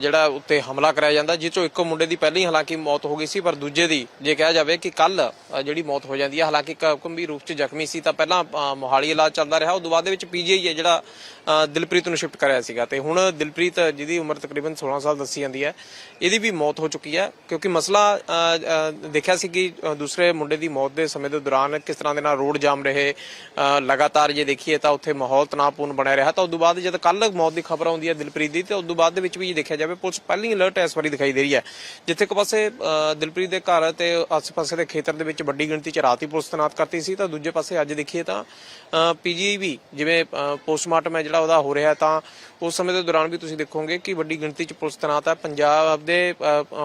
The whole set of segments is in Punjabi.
ਜਿਹੜਾ ਉੱਤੇ ਹਮਲਾ ਕਰਾਇਆ ਜਾਂਦਾ ਜਿਸ ਚੋਂ ਇੱਕ ਮੁੰਡੇ ਦੀ ਪਹਿਲੀ ਹਾਲਾਂਕਿ ਮੌਤ ਹੋ ਗਈ ਸੀ, ਪਰ ਦੂਜੇ ਦੀ, ਜੇ ਕਿਹਾ ਜਾਵੇ ਕਿ ਕੱਲ ਜਿਹੜੀ ਮੌਤ ਹੋ ਜਾਂਦੀ ਹੈ, ਹਾਲਾਂਕਿ ਗੰਭੀਰ ਰੂਪ 'ਚ ਜ਼ਖਮੀ ਸੀ, ਤਾਂ ਪਹਿਲਾਂ ਮੋਹਾਲੀ ਇਲਾਜ ਚੱਲਦਾ ਰਿਹਾ ਉਸ ਤੋਂ ਬਾਅਦ ਦੇ ਵਿੱਚ ਪੀਜੀਆਈ ਹੈ, ਜਿਹੜਾ ਦਿਲਪ੍ਰੀਤ ਨੂੰ ਸ਼ਿਫਟ ਕਰਿਆ ਸੀਗਾ ਤੇ ਹੁਣ ਦਿਲਪ੍ਰੀਤ ਜਿਹਦੀ ਉਮਰ ਤਕਰੀਬਨ 16 ਸਾਲ ਦੱਸੀ ਜਾਂਦੀ ਹੈ, ਇਹਦੀ ਵੀ ਮੌਤ ਹੋ ਚੁੱਕੀ ਹੈ, ਕਿਉਂਕਿ ਮਸਲਾ ਦੇਖਿਆ ਸੀ ਕਿ ਦੂਸਰੇ ਮੁੰਡੇ ਦੀ ਮੌਤ ਦੇ ਸਮੇਂ ਦੇ ਦੌਰਾਨ ਕਿਸ ਤਰ੍ਹਾਂ ਦੇ ਨਾਲ ਰੋਡ ਜਾਮ ਰਹੇ ਲਗਾਤਾਰ ਜੇ ਦੇਖੀਏ ਤਾਂ ਉੱਥੇ ਮਾਹੌਲ ਤਣਾਅਪੂਰਨ ਬਣਿਆ ਰਿਹਾ। ਤਾਂ ਉਸ ਤੋਂ ਬਾਅਦ ਜਦ ਕੱਲ ਮੌਤ ਦੀ ਖਬਰ ਆਉਂਦੀ ਹੈ ਦਿਲਪ੍ਰੀਤ ਦੀ, ਤੇ ਉਸ ਤੋਂ ਬਾਅਦ ਦੇ ਵਿੱਚ ਵੀ ਜੇ ਦੇਖਿਆ ਜਾਵੇ, ਪੁਲਿਸ ਪਹਿਲੀ ਅਲਰਟ ਇਸ ਵਾਰੀ ਦਿਖਾਈ ਦੇ ਰਹੀ ਹੈ। ਜਿੱਥੇ ਇੱਕ ਪਾਸੇ ਦਿਲਪ੍ਰੀਤ ਦੇ ਘਰ ਤੇ ਆਸ-ਪਾਸੇ ਦੇ ਖੇਤਰ ਦੇ ਵਿੱਚ ਵੱਡੀ ਗਿਣਤੀ ਚ ਰਾਤ ਹੀ ਪੁਲਿਸ ਤੈਨਾਤ ਕਰਤੀ ਸੀ, ਤਾਂ ਦੂਜੇ ਪਾਸੇ ਅੱਜ ਦੇਖੀਏ ਤਾਂ ਪੀਜੀਆਈ ਵੀ ਜਿਵੇਂ ਪੋਸਟਮਾਰਟਮ ਹੈ ਜਿਹੜਾ ਉਹਦਾ ਹੋ ਰਿਹਾ ਤਾਂ ਉਸ ਸਮੇਂ ਦੇ ਦੌਰਾਨ ਵੀ ਤੁਸੀਂ ਦੇਖੋਗੇ ਕਿ ਵੱਡੀ ਗਿਣਤੀ ਚ ਪੁਲਿਸ ਤੈਨਾਤ ਹੈ। ਪੰਜਾਬ ਦੇ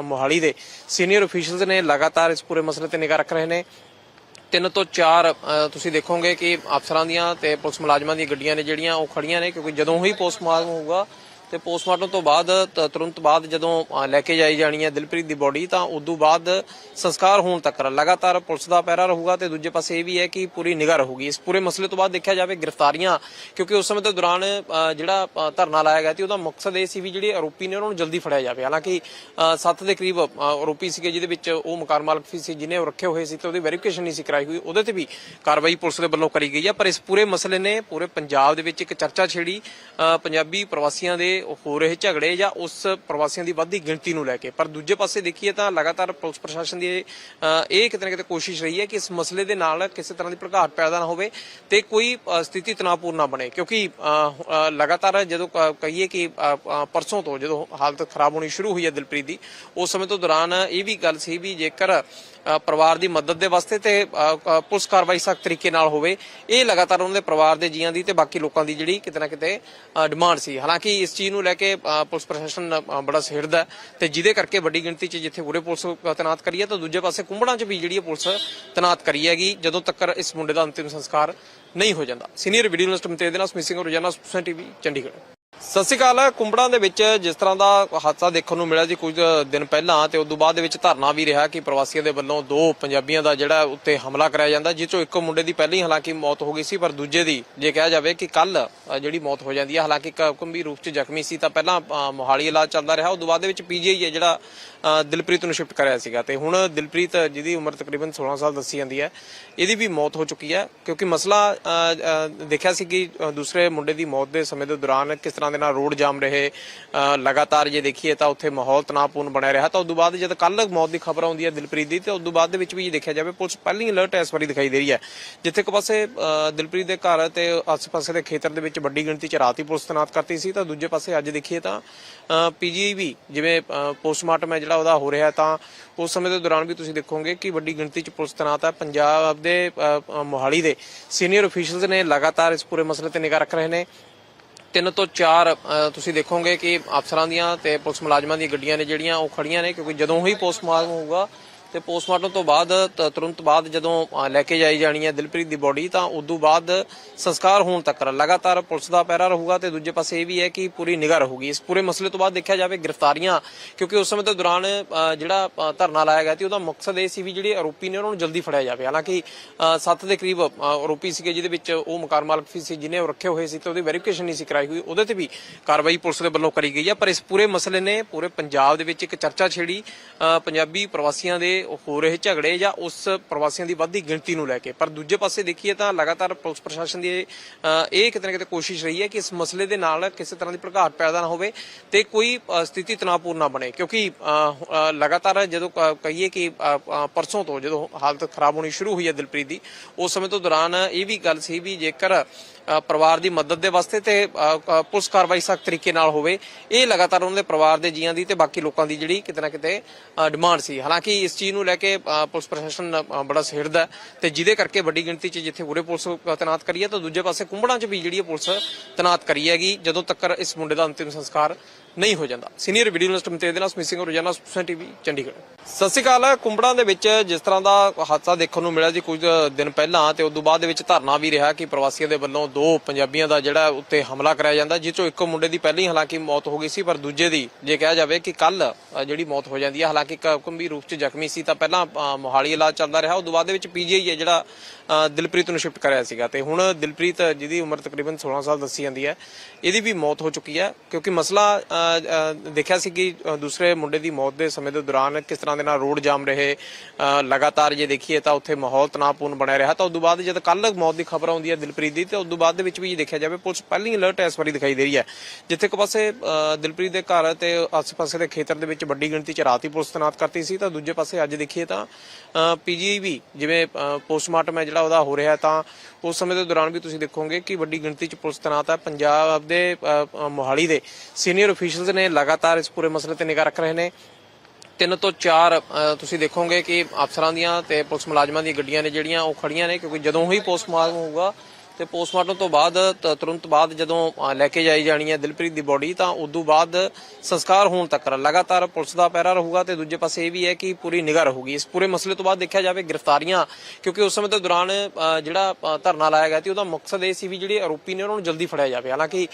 ਮੋਹਾਲੀ ਦੇ ਸੀਨੀਅਰ ਅਫੀਸ਼ੀਅਲਸ ਨੇ ਲਗਾਤਾਰ ਇਸ ਪੂਰੇ ਮਸਲੇ ਤੇ ਨਿਗਾਹ ਰੱਖ ਰਹੇ ਨੇ। ਤਿੰਨ ਤੋਂ ਚਾਰ ਤੁਸੀਂ ਦੇਖੋਗੇ ਕਿ ਅਫਸਰਾਂ ਦੀਆਂ ਤੇ ਪੁਲਿਸ ਮੁਲਾਜ਼ਮਾਂ ਦੀਆਂ ਗੱਡੀਆਂ ਨੇ ਜਿਹੜੀਆਂ ਉਹ ਖੜੀਆਂ ਨੇ, ਕਿਉਂਕਿ ਜਦੋਂ ਹੀ ਪੋਸਟਮਾਰਟਮ ਹੋਊਗਾ ਤੇ ਪੋਸਟਮਾਰਟਮ ਤੋਂ ਬਾਅਦ ਤੁਰੰਤ ਬਾਅਦ ਜਦੋਂ ਲੈ ਕੇ ਜਾਈ ਜਾਣੀ ਹੈ ਦਿਲਪ੍ਰੀਤ ਦੀ ਬੋਡੀ, ਤਾਂ ਉਦੋਂ ਬਾਅਦ ਸੰਸਕਾਰ ਹੋਣ ਤੱਕ ਲਗਾਤਾਰ ਪੁਲਿਸ ਦਾ ਪਹਿਰਾ ਰਹੂਗਾ ਤੇ ਦੂਜੇ ਪਾਸੇ ਇਹ ਵੀ ਹੈ ਕਿ ਪੂਰੀ ਨਿਗਾਹ ਰਹੂਗੀ। ਇਸ ਪੂਰੇ ਮਸਲੇ ਤੋਂ ਬਾਅਦ ਦੇਖਿਆ ਜਾਵੇ ਗ੍ਰਿਫਤਾਰੀਆਂ, ਕਿਉਂਕਿ ਉਸ ਸਮੇਂ ਦੇ ਦੌਰਾਨ ਜਿਹੜਾ ਧਰਨਾ ਲਾਇਆ ਗਿਆ ਸੀ, ਉਹਦਾ ਮਕਸਦ ਇਹ ਸੀ ਵੀ ਜਿਹੜੇ ਆਰੋਪੀ ਨੇ, ਉਹਨਾਂ ਨੂੰ ਜਲਦੀ ਫੜਿਆ ਜਾਵੇ। ਹਾਲਾਂਕਿ 7 ਦੇ ਕਰੀਬ ਆਰੋਪੀ ਸੀਗੇ, ਜਿਹਦੇ ਵਿੱਚ ਉਹ ਮਕਾਨ ਮਾਲਕ ਵੀ ਸੀ ਜਿਹਨੇ ਉਹ ਰੱਖੇ ਹੋਏ ਸੀ ਤੇ ਉਹਦੀ ਵੈਰੀਫਿਕੇਸ਼ਨ ਨਹੀਂ ਸੀ ਕਰਾਈ ਹੋਈ, ਉਹਦੇ ਤੇ ਵੀ ਕਾਰਵਾਈ ਪੁਲਿਸ ਦੇ ਵੱਲੋਂ ਕਰੀ ਗਈ ਹੈ। ਪਰ ਇਸ ਪੂਰੇ ਮਸਲੇ ਨੇ, ਪੂਰੇ ਪੰਜਾਬ ਦੇ ਵਿੱਚ ਇੱਕ ਚਰਚਾ ਛੇੜੀ ਪੰਜਾਬੀ ਪ੍ਰਵਾਸੀਆਂ ਦੇ ਹੋ ਰਹੇ ਝਗੜੇ ਜਾਂ ਉਸ ਪ੍ਰਵਾਸੀਆਂ ਦੀ ਵੱਧਦੀ ਗਿਣਤੀ ਨੂੰ ਲੈ ਕੇ। ਪਰ ਦੂਜੇ ਪਾਸੇ ਦੇਖੀਏ ਤਾਂ ਲਗਾਤਾਰ ਪੁਲਿਸ ਪ੍ਰਸ਼ਾਸਨ ਦੀ ਇਹ ਕਿਤੇ ਨਾ ਕਿਤੇ ਕੋਸ਼ਿਸ਼ ਰਹੀ ਹੈ ਕਿ ਇਸ ਮਸਲੇ ਦੇ ਨਾਲ ਕਿਸੇ ਤਰ੍ਹਾਂ ਦੀ ਭੜਕਾਟ ਪੈਦਾ ਨਾ ਹੋਵੇ ਤੇ ਕੋਈ ਸਥਿਤੀ ਤਣਾਅਪੂਰਨ ਨਾ ਬਣੇ। ਕਿਉਂਕਿ ਅ, ਲਗਾਤਾਰ ਜਦੋਂ ਕਹੀਏ ਕਿ ਪਰਸੋਂ ਤੋਂ ਜਦੋਂ ਹਾਲਤ ਖਰਾਬ ਹੋਣੀ ਸ਼ੁਰੂ ਹੋਈ ਹੈ ਦਿਲਪ੍ਰੀਤ ਦੀ ਉਸ ਸਮੇਂ ਤੋਂ ਦੌਰਾਨ ਇਹ ਵੀ ਗੱਲ ਸੀ ਵੀ ਜੇਕਰ ਪਰਿਵਾਰ ਦੀ ਮਦਦ ਦੇ ਵਾਸਤੇ ਤੇ ਪੁਲਿਸ ਕਾਰਵਾਈ ਸਖਤ ਤਰੀਕੇ ਨਾਲ ਹੋਵੇ। ਇਹ ਲਗਾਤਾਰ ਉਹਨਾਂ ਦੇ ਪਰਿਵਾਰ ਦੇ ਜੀਆਂ ਦੀ ਤੇ ਬਾਕੀ ਲੋਕਾਂ ਦੀ ਜਿਹੜੀ ਕਿਤੇ ਨਾ ਕਿਤੇ ਡਿਮਾਂਡ ਸੀ। ਹਾਲਾਂਕਿ ਇਸ ਚੀਜ਼ ਨੂੰ ਲੈ ਕੇ ਪੁਲਿਸ ਪ੍ਰਸ਼ਾਸਨ ਬੜਾ ਸਿਰਦਾ ਹੈ ਤੇ ਜਿਹਦੇ ਕਰਕੇ ਵੱਡੀ ਗਿਣਤੀ 'ਚ ਜਿੱਥੇ ਪੂਰੇ ਪੁਲਿਸ ਤੈਨਾਤ ਕਰੀ ਹੈ, ਤਾਂ ਦੂਜੇ ਪਾਸੇ ਕੁੰਬੜਾਂ 'ਚ ਵੀ ਜਿਹੜੀ ਹੈ ਪੁਲਿਸ ਤੈਨਾਤ ਕਰੀ ਹੈਗੀ, ਜਦੋਂ ਤੱਕ ਇਸ ਮੁੰਡੇ ਦਾ ਅੰਤਿਮ ਸੰਸਕਾਰ ਨਹੀਂ ਹੋ ਜਾਂਦਾ। ਸੀਨੀਅਰ ਵੀਡੀਓ ਜਰਨਲਿਸਟ ਮਤੇ ਦੇ ਨਾਲ ਸਮਿਤ ਸਿੰਘ, ਰੋਜ਼ਾਨਾ ਸੁਪਸਨ ਟੀਵੀ, ਚੰਡੀਗੜ੍ਹ। ਸਤਿ ਸ਼੍ਰੀ ਅਕਾਲ, ਕੁੰਬੜਾਂ ਦੇ ਵਿੱਚ ਜਿਸ ਤਰ੍ਹਾਂ ਦਾ ਹਾਦਸਾ ਦੇਖਣ ਨੂੰ ਮਿਲਿਆ ਸੀ ਕੁਝ ਦਿਨ ਪਹਿਲਾਂ ਤੇ ਉਸ ਤੋਂ ਬਾਅਦ ਦੇ ਵਿੱਚ ਧਰਨਾ ਵੀ ਰਿਹਾ ਕਿ ਪ੍ਰਵਾਸੀਆਂ ਦੇ ਵੱਲੋਂ ਦੋ ਪੰਜਾਬੀਆਂ ਦਾ ਜਿਹੜਾ ਉੱਤੇ ਹਮਲਾ ਕਰਾਇਆ ਜਾਂਦਾ, ਜਿਸ ਚੋਂ ਇੱਕ ਮੁੰਡੇ ਦੀ ਪਹਿਲੀ ਹਾਲਾਂਕਿ ਮੌਤ ਹੋ ਗਈ ਸੀ, ਪਰ ਦੂਜੇ ਦੀ ਜੇ ਕਿਹਾ ਜਾਵੇ ਕਿ ਕੱਲ ਜਿਹੜੀ ਮੌਤ ਹੋ ਜਾਂਦੀ ਹੈ, ਹਾਲਾਂਕਿ ਕ- ਗੰਭੀਰ ਰੂਪ 'ਚ ਜ਼ਖਮੀ ਸੀ, ਤਾਂ ਪਹਿਲਾਂ ਮੋਹਾਲੀ ਇਲਾਜ ਚੱਲਦਾ ਰਿਹਾ ਉਸ ਤੋਂ ਬਾਅਦ ਦੇ ਵਿੱਚ ਪੀਜੀਆਈ ਹੈ ਜਿਹੜਾ ਦਿਲਪ੍ਰੀਤ ਨੂੰ ਸ਼ਿਫਟ ਕਰਿਆ ਸੀਗਾ ਤੇ ਹੁਣ ਦਿਲਪ੍ਰੀਤ ਜਿਹਦੀ ਉਮਰ ਤਕਰੀਬਨ 16 ਸਾਲ ਦੱਸੀ ਜਾਂਦੀ ਹੈ, ਇਹਦੀ ਵੀ ਮੌਤ ਹੋ ਚੁੱਕੀ ਹੈ, ਕਿਉਂਕਿ ਮਸਲਾ ਦੇਖਿਆ ਸੀ ਕਿ ਦੂਸਰੇ ਮੁੰਡੇ ਦੀ ਮੌਤ ਦੇ ਸਮੇਂ ਦੇ ਦੌਰਾਨ ਕਿਸ ਤਰ੍ਹਾਂ ਦੇ ਨਾਲ ਰੋਡ ਜਾਮ ਰਹੇ ਲਗਾਤਾਰ ਜੇ ਦੇਖੀਏ ਤਾਂ ਉੱਥੇ ਮਾਹੌਲ ਤਣਾਅਪੂਰਨ ਬਣਿਆ ਰਿਹਾ। ਤਾਂ ਉਸ ਤੋਂ ਬਾਅਦ ਜਦ ਕੱਲ ਮੌਤ ਦੀ ਖਬਰ ਆਉਂਦੀ ਹੈ ਦਿਲਪ੍ਰੀਤ ਦੀ, ਤੇ ਉਸ ਤੋਂ ਬਾਅਦ ਦੇ ਵਿੱਚ ਵੀ ਦੇਖਿਆ ਜਾਵੇ, ਪੁਲਿਸ ਪਹਿਲੀ ਅਲਰਟ ਇਸ ਵਾਰੀ ਦਿਖਾਈ ਦੇ ਰਹੀ ਹੈ। ਜਿੱਥੇ ਇੱਕ ਪਾਸੇ ਦਿਲਪ੍ਰੀਤ ਦੇ ਘਰ ਤੇ ਆਸ-ਪਾਸੇ ਦੇ ਖੇਤਰ ਦੇ ਵਿੱਚ ਵੱਡੀ ਗਿਣਤੀ ਚ ਰਾਤ ਹੀ ਪੁਲਿਸ ਤੈਨਾਤ ਕਰਤੀ ਸੀ, ਤਾਂ ਦੂਜੇ ਪਾਸੇ ਅੱਜ ਦੇਖੀਏ ਤਾਂ ਪੀਜੀਆਈ ਵੀ ਜਿਵੇਂ ਪੋਸਟਮਾਰਟਮ ਹੈ ਜਿਹੜਾ ਉਹਦਾ ਹੋ ਰਿਹਾ ਤਾਂ ਉਸ ਸਮੇਂ ਦੇ ਦੌਰਾਨ ਵੀ ਤੁਸੀਂ ਦੇਖੋਗੇ ਕਿ ਵੱਡੀ ਗਿਣਤੀ ਚ ਪੁਲਿਸ ਤੈਨਾਤ ਹੈ। ਪੰਜਾਬ ਦੇ ਮੋਹਾਲੀ ਦੇ ਸੀਨੀਅਰ ਅਫੀਸ਼ੀਅਲਸ ਨੇ ਲਗਾਤਾਰ ਇਸ ਪੂਰੇ ਮਸਲੇ ਤੇ ਨਿਗਾਹ ਰੱਖ ਰਹੇ ਨੇ। ਤਿੰਨ ਤੋਂ ਚਾਰ ਤੁਸੀਂ ਦੇਖੋਗੇ ਕਿ ਅਫਸਰਾਂ ਦੀਆਂ ਤੇ ਪੁਲਿਸ ਮੁਲਾਜ਼ਮਾਂ ਦੀਆਂ ਗੱਡੀਆਂ ਨੇ ਜਿਹੜੀਆਂ ਉਹ ਖੜੀਆਂ ਨੇ, ਕਿਉਂਕਿ ਜਦੋਂ ਹੀ ਪੋਸਟਮਾਰਟਮ ਹੋਊਗਾ ਤੇ ਪੋਸਟਮਾਰਟਮ ਤੋਂ ਬਾਅਦ ਤੁਰੰਤ ਬਾਅਦ ਜਦੋਂ ਲੈ ਕੇ ਜਾਈ ਜਾਣੀ ਹੈ ਦਿਲਪ੍ਰੀਤ ਦੀ ਬੋਡੀ, ਤਾਂ ਉਦੋਂ ਬਾਅਦ ਸੰਸਕਾਰ ਹੋਣ ਤੱਕ ਲਗਾਤਾਰ ਪੁਲਿਸ ਦਾ ਪਹਿਰਾ ਰਹੂਗਾ ਤੇ ਦੂਜੇ ਪਾਸੇ ਇਹ ਵੀ ਹੈ ਕਿ ਪੂਰੀ ਨਿਗਾਹ ਰਹੂਗੀ। ਇਸ ਪੂਰੇ ਮਸਲੇ ਤੋਂ ਬਾਅਦ ਦੇਖਿਆ ਜਾਵੇ ਗ੍ਰਿਫਤਾਰੀਆਂ, ਕਿਉਂਕਿ ਉਸ ਸਮੇਂ ਦੇ ਦੌਰਾਨ ਜਿਹੜਾ ਧਰਨਾ ਲਾਇਆ ਗਿਆ ਸੀ, ਉਹਦਾ ਮਕਸਦ ਇਹ ਸੀ ਵੀ ਜਿਹੜੇ ਆਰੋਪੀ ਨੇ ਉਹਨਾਂ ਨੂੰ ਜਲਦੀ ਫੜਿਆ ਜਾਵੇ। ਹਾਲਾਂਕਿ 7 ਦੇ ਕਰੀਬ ਆਰੋਪੀ ਸੀਗੇ ਜਿਹਦੇ ਵਿੱਚ ਉਹ ਮਕਾਨ ਮਾਲਕ ਵੀ ਸੀ ਜਿਹਨੇ ਉਹ ਰੱਖੇ ਹੋਏ ਸੀ ਤੇ ਉਹਦੀ ਵੈਰੀਫਿਕੇਸ਼ਨ ਨਹੀਂ ਸੀ ਕਰਾਈ ਹੋਈ। ਉਹਦੇ ਤੇ ਵੀ ਕਾਰਵਾਈ ਪੁਲਿਸ ਦੇ ਵੱਲੋਂ ਕਰੀ ਗਈ ਹੈ। ਪਰ ਇਸ ਪੂਰੇ ਮਸਲੇ ਨੇ, ਪੂਰੇ ਪੰਜਾਬ ਦੇ ਵਿੱਚ ਇੱਕ ਚਰਚਾ ਛੇੜੀ ਪੰਜਾਬੀ ਪ੍ਰਵਾਸੀਆਂ ਦੇ ਹੋ ਰਹੇ ਝਗੜੇ ਜਾਂ ਉਸ ਪ੍ਰਵਾਸੀਆਂ ਦੀ ਵੱਧਦੀ ਗਿਣਤੀ ਨੂੰ ਲੈ ਕੇ। ਪਰ ਦੂਜੇ ਪਾਸੇ ਦੇਖੀਏ ਤਾਂ ਲਗਾਤਾਰ ਪੁਲਿਸ ਪ੍ਰਸ਼ਾਸਨ ਦੀ ਇਹ ਕਿਤੇ ਨਾ ਕਿਤੇ ਕੋਸ਼ਿਸ਼ ਰਹੀ ਹੈ ਕਿ ਇਸ ਮਸਲੇ ਦੇ ਨਾਲ ਕਿਸੇ ਤਰ੍ਹਾਂ ਦੀ ਭੜਕਾਟ ਪੈਦਾ ਨਾ ਹੋਵੇ ਤੇ ਕੋਈ ਸਥਿਤੀ ਤਣਾਅਪੂਰਨ ਨਾ ਬਣੇ। ਕਿਉਂਕਿ ਲਗਾਤਾਰ ਜਦੋਂ ਕਹੀਏ ਕਿ ਪਰਸੋਂ ਤੋਂ ਜਦੋਂ ਹਾਲਤ ਖਰਾਬ ਹੋਣੀ ਸ਼ੁਰੂ ਹੋਈ ਹੈ ਦਿਲਪ੍ਰੀਤ ਦੀ, ਉਸ ਸਮੇਂ ਤੋਂ ਦੌਰਾਨ ਇਹ ਵੀ ਗੱਲ ਸੀ ਵੀ ਜੇਕਰ ਪਰਿਵਾਰ ਦੀ ਮਦਦ ਦੇ ਵਾਸਤੇ ਤੇ ਪੁਲਿਸ ਕਾਰਵਾਈ ਸਖਤ ਤਰੀਕੇ ਨਾਲ ਹੋਵੇ। ਇਹ ਲਗਾਤਾਰ ਉਹਨਾਂ ਦੇ ਪਰਿਵਾਰ ਦੇ ਜੀਆਂ ਦੀ ਤੇ ਬਾਕੀ ਲੋਕਾਂ ਦੀ ਜਿਹੜੀ ਕਿਤੇ ਨਾ ਕਿਤੇ ਡਿਮਾਂਡ ਸੀ। ਹਾਲਾਂਕਿ ਇਸ ਚੀਜ਼ ਨੂੰ ਲੈ ਕੇ ਪੁਲਿਸ ਪ੍ਰਸ਼ਾਸਨ ਬੜਾ ਸਿਰਦਾ ਹੈ ਤੇ ਜਿਹਦੇ ਕਰਕੇ ਵੱਡੀ ਗਿਣਤੀ 'ਚ ਜਿੱਥੇ ਪੂਰੇ ਪੁਲਿਸ ਤੈਨਾਤ ਕਰੀ ਹੈ, ਤਾਂ ਦੂਜੇ ਪਾਸੇ ਕੁੰਬੜਾਂ 'ਚ ਵੀ ਜਿਹੜੀ ਹੈ ਪੁਲਿਸ ਤੈਨਾਤ ਕਰੀ ਹੈਗੀ। ਜਦੋਂ ਤੱਕ ਇਸ ਮੁੰਡੇ ਦਾ ਅੰਤਿਮ ਸੰਸਕਾਰ ਨਹੀਂ ਹੋ ਜਾਂਦਾ। ਸੀਨੀਅਰ ਵੀਡੀਓ ਜਰਨਲਿਸਟ ਮਤੇ ਦੇ ਨਾਲ ਸਮਿਤ ਰੋਜ਼ਾਨਾ ਸੁਪਸਨ ਟੀਵੀ ਚੰਡੀਗੜ੍ਹ। ਸਤਿ ਸ਼੍ਰੀ ਅਕਾਲ, ਕੁੰਬੜਾਂ ਦੇ ਵਿੱਚ ਜਿਸ ਤਰ੍ਹਾਂ ਦਾ ਹਾਦਸਾ ਦੇਖਣ ਨੂੰ ਮਿਲਿਆ ਜੀ ਕੁਝ ਦਿਨ ਪਹਿਲਾਂ ਤੇ ਉਸ ਤੋਂ ਬਾਅਦ ਦੇ ਵਿੱਚ ਧਰਨਾ ਵੀ ਰਿਹਾ ਕਿ ਪ੍ਰਵਾਸੀਆਂ ਦੇ ਵੱਲੋਂ ਦੋ ਪੰਜਾਬੀਆਂ ਦਾ ਜਿਹੜਾ ਉੱਤੇ ਹਮਲਾ ਕਰਾਇਆ ਜਾਂਦਾ, ਜਿਸ ਚੋਂ ਇੱਕ ਮੁੰਡੇ ਦੀ ਪਹਿਲੀ ਹਾਲਾਂਕਿ ਮੌਤ ਹੋ ਗਈ ਸੀ, ਪਰ ਦੂਜੇ ਦੀ ਜੇ ਕਿਹਾ ਜਾਵੇ ਕਿ ਕੱਲ ਜਿਹੜੀ ਮੌਤ ਹੋ ਜਾਂਦੀ ਹੈ, ਹਾਲਾਂਕਿ ਕ- ਗੰਭੀਰ ਰੂਪ 'ਚ ਜ਼ਖਮੀ ਸੀ, ਤਾਂ ਪਹਿਲਾਂ ਮੋਹਾਲੀ ਇਲਾਜ ਚੱਲਦਾ ਰਿਹਾ ਉਸ ਤੋਂ ਬਾਅਦ ਦੇ ਵਿੱਚ ਪੀਜੀਆਈ ਹੈ ਜਿਹੜਾ ਦਿਲਪ੍ਰੀਤ ਨੂੰ ਸ਼ਿਫਟ ਕਰਿਆ ਸੀਗਾ ਤੇ ਹੁਣ ਦਿਲਪ੍ਰੀਤ ਜਿਹਦੀ ਉਮਰ ਤਕਰੀਬਨ 16 ਸਾਲ ਦੱਸੀ ਜਾਂਦੀ ਹੈ, ਇਹਦੀ ਵੀ ਮੌਤ ਹੋ ਚੁੱਕੀ ਹੈ, ਕਿਉਂਕਿ ਮਸਲਾ ਦੇਖਿਆ ਸੀ ਕਿ ਦੂਸਰੇ ਮੁੰਡੇ ਦੀ ਮੌਤ ਦੇ ਸਮੇਂ ਦੇ ਦੌਰਾਨ ਕਿਸ ਤਰ੍ਹਾਂ ਦੇ ਨਾਲ ਰੋਡ ਜਾਮ ਰਹੇ ਲਗਾਤਾਰ ਜੇ ਦੇਖੀਏ ਤਾਂ ਉੱਥੇ ਮਾਹੌਲ ਤਣਾਅਪੂਰਨ ਬਣਿਆ ਰਿਹਾ। ਤਾਂ ਉਸ ਤੋਂ ਬਾਅਦ ਜਦ ਕੱਲ ਮੌਤ ਦੀ ਖਬਰ ਆਉਂਦੀ ਹੈ ਦਿਲਪ੍ਰੀਤ ਦੀ, ਤੇ ਉਸ ਤੋਂ ਬਾਅਦ ਦੇ ਵਿੱਚ ਵੀ ਜੇ ਦੇਖਿਆ ਜਾਵੇ, ਪੁਲਿਸ ਪਹਿਲੀ ਅਲਰਟ ਇਸ ਵਾਰੀ ਦਿਖਾਈ ਦੇ ਰਹੀ ਹੈ। ਜਿੱਥੇ ਇੱਕ ਪਾਸੇ ਦਿਲਪ੍ਰੀਤ ਦੇ ਘਰ ਤੇ ਆਸ-ਪਾਸੇ ਦੇ ਖੇਤਰ ਦੇ ਵਿੱਚ ਵੱਡੀ ਗਿਣਤੀ 'ਚ ਰਾਤ ਹੀ ਪੁਲਿਸ ਤੈਨਾਤ ਕਰਤੀ ਸੀ, ਤਾਂ ਦੂਜੇ ਪਾਸੇ ਅੱਜ ਦੇਖੀਏ ਤਾਂ ਪੀਜੀ ਵੀ ਜਿਵੇਂ ਪੋਸਟਮਾਰਟਮ ਹੈ ਜਿਹੜਾ ਉਹਦਾ ਹੋ ਰਿਹਾ ਤਾਂ ਉਸ ਸਮੇਂ ਦੇ ਦੌਰਾਨ ਵੀ ਤੁਸੀਂ ਦੇਖੋਗੇ ਕਿ ਵੱਡੀ ਗਿਣਤੀ 'ਚ ਪੁਲਿਸ ਤੈਨਾਤ ਹੈ। ਪੰਜਾਬ ਦੇ ਮੋਹਾਲੀ ਦੇ ਸੀਨੀਅਰ ਅਫੀਸ਼ੀਅਲਸ ਨੇ ਲਗਾਤਾਰ ਇਸ ਪੂਰੇ ਮਸਲੇ ਤੇ ਨਿਗਾਹ ਰੱਖ ਰਹੇ ਨੇ। ਤਿੰਨ ਤੋਂ ਚਾਰ ਅ, ਤੁਸੀਂ ਦੇਖੋਗੇ ਕਿ ਅਫਸਰਾਂ ਦੀਆਂ ਤੇ ਪੁਲਿਸ ਮੁਲਾਜ਼ਮਾਂ ਦੀਆਂ ਗੱਡੀਆਂ ਨੇ ਜਿਹੜੀਆਂ ਉਹ ਖੜੀਆਂ ਨੇ ਕਿਉਂਕਿ ਜਦੋਂ ਹੀ ਪੋਸਟਮਾਰਟਮ ਹੋਊਗਾ ਤੇ ਪੋਸਟਮਾਰਟਮ ਤੋਂ ਬਾਅਦ, ਤ- ਤੁਰੰਤ ਬਾਅਦ ਜਦੋਂ ਲੈ ਕੇ ਜਾਈ ਜਾਣੀ ਹੈ ਦਿਲਪ੍ਰੀਤ ਦੀ ਬੋਡੀ ਤਾਂ ਉਦੋਂ ਬਾਅਦ ਸੰਸਕਾਰ ਹੋਣ ਤੱਕ ਲਗਾਤਾਰ ਪੁਲਿਸ ਦਾ ਪਹਿਰਾ ਰਹੂਗਾ ਤੇ ਦੂਜੇ ਪਾਸੇ ਇਹ ਵੀ ਹੈ ਕਿ ਪੂਰੀ ਨਿਗਾਹ ਰਹੂਗੀ। ਇਸ ਪੂਰੇ ਮਸਲੇ ਤੋਂ ਬਾਅਦ ਦੇਖਿਆ ਜਾਵੇ ਗ੍ਰਿਫਤਾਰੀਆਂ, ਕਿਉਂਕਿ ਉਸ ਸਮੇਂ ਦੇ ਦੌਰਾਨ ਜਿਹੜਾ ਧਰਨਾ ਲਾਇਆ ਗਿਆ ਸੀ, ਉਹਦਾ ਮਕਸਦ ਇਹ ਸੀ ਵੀ ਜਿਹੜੇ ਆਰੋਪੀ ਨੇ ਉਹਨਾਂ ਨੂੰ ਜਲਦੀ ਫੜਿਆ ਜਾਵੇ। ਹਾਲਾਂਕਿ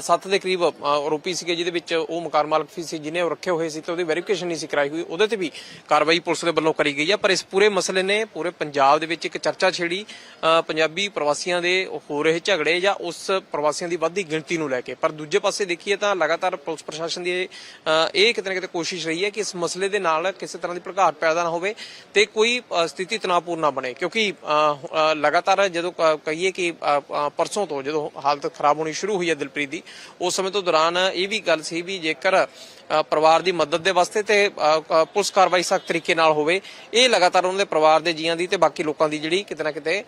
7 ਦੇ ਕਰੀਬ ਆਰੋਪੀ ਸੀਗੇ ਜਿਹਦੇ ਵਿੱਚ ਉਹ ਮਕਾਨ ਮਾਲਕ ਵੀ ਸੀ ਜਿਹਨੇ ਉਹ ਰੱਖੇ ਹੋਏ ਸੀ ਤੇ ਉਹਦੀ ਵੈਰੀਫਿਕੇਸ਼ਨ ਨਹੀਂ ਸੀ ਕਰਾਈ ਹੋਈ। ਉਹਦੇ ਤੇ ਵੀ ਕਾਰਵਾਈ ਪੁਲਿਸ ਦੇ ਵੱਲੋਂ ਕਰੀ ਗਈ ਹੈ, ਪਰ ਇਸ ਪੂਰੇ ਮਸਲੇ ਨੇ ਪੂਰੇ ਪੰਜਾਬ ਦੇ ਵਿੱਚ ਇੱਕ ਚਰਚਾ ਛੇੜੀ ਪੰਜਾਬੀ ਪ੍ਰਵਾਸੀਆਂ ਦੇ ਹੋ ਰਹੇ ਝਗੜੇ ਜਾਂ ਉਸ ਪ੍ਰਵਾਸੀਆਂ ਦੀ ਵੱਧਦੀ ਗਿਣਤੀ ਨੂੰ ਲੈ ਕੇ। ਪਰ ਦੂਜੇ ਪਾਸੇ ਦੇਖੀਏ ਤਾਂ ਲਗਾਤਾਰ ਪੁਲਿਸ ਪ੍ਰਸ਼ਾਸਨ ਦੀ ਇਹ ਕਿਤੇ ਨਾ ਕਿਤੇ ਕੋਸ਼ਿਸ਼ ਰਹੀ ਹੈ ਕਿ ਇਸ ਮਸਲੇ ਦੇ ਨਾਲ ਕਿਸੇ ਤਰ੍ਹਾਂ ਦੀ ਭੜਕਾਟ ਪੈਦਾ ਨਾ ਹੋਵੇ ਤੇ ਕੋਈ ਸਥਿਤੀ ਤਣਾਅਪੂਰਨ ਨਾ ਬਣੇ। ਕਿਉਂਕਿ ਲਗਾਤਾਰ ਜਦੋਂ ਕਹੀਏ ਕਿ ਪਰਸੋਂ ਤੋਂ ਜਦੋਂ ਹਾਲਤ ਖਰਾਬ ਹੋਣੀ ਸ਼ੁਰੂ ਹੋਈ ਹੈ ਦਿਲਪ੍ਰੀਤ ਦੀ, ਉਸ ਸਮੇਂ ਤੋਂ ਦੌਰਾਨ ਇਹ ਵੀ ਗੱਲ ਸੀ ਵੀ ਜੇਕਰ ਪਰਿਵਾਰ ਦੀ ਮਦਦ ਦੇ ਵਾਸਤੇ ਤੇ ਪੁਲਿਸ ਕਾਰਵਾਈ ਸਖਤ ਤਰੀਕੇ ਨਾਲ ਹੋਵੇ ਇਹ ਲਗਾਤਾਰ ਉਹਨਾਂ ਦੇ ਪਰਿਵਾਰ ਦੇ ਜੀਆਂ ਦੀ ਤੇ ਬਾਕੀ ਲੋਕਾਂ ਦੀ ਜਿਹੜੀ ਕਿਤੇ ਨਾ ਕਿਤੇ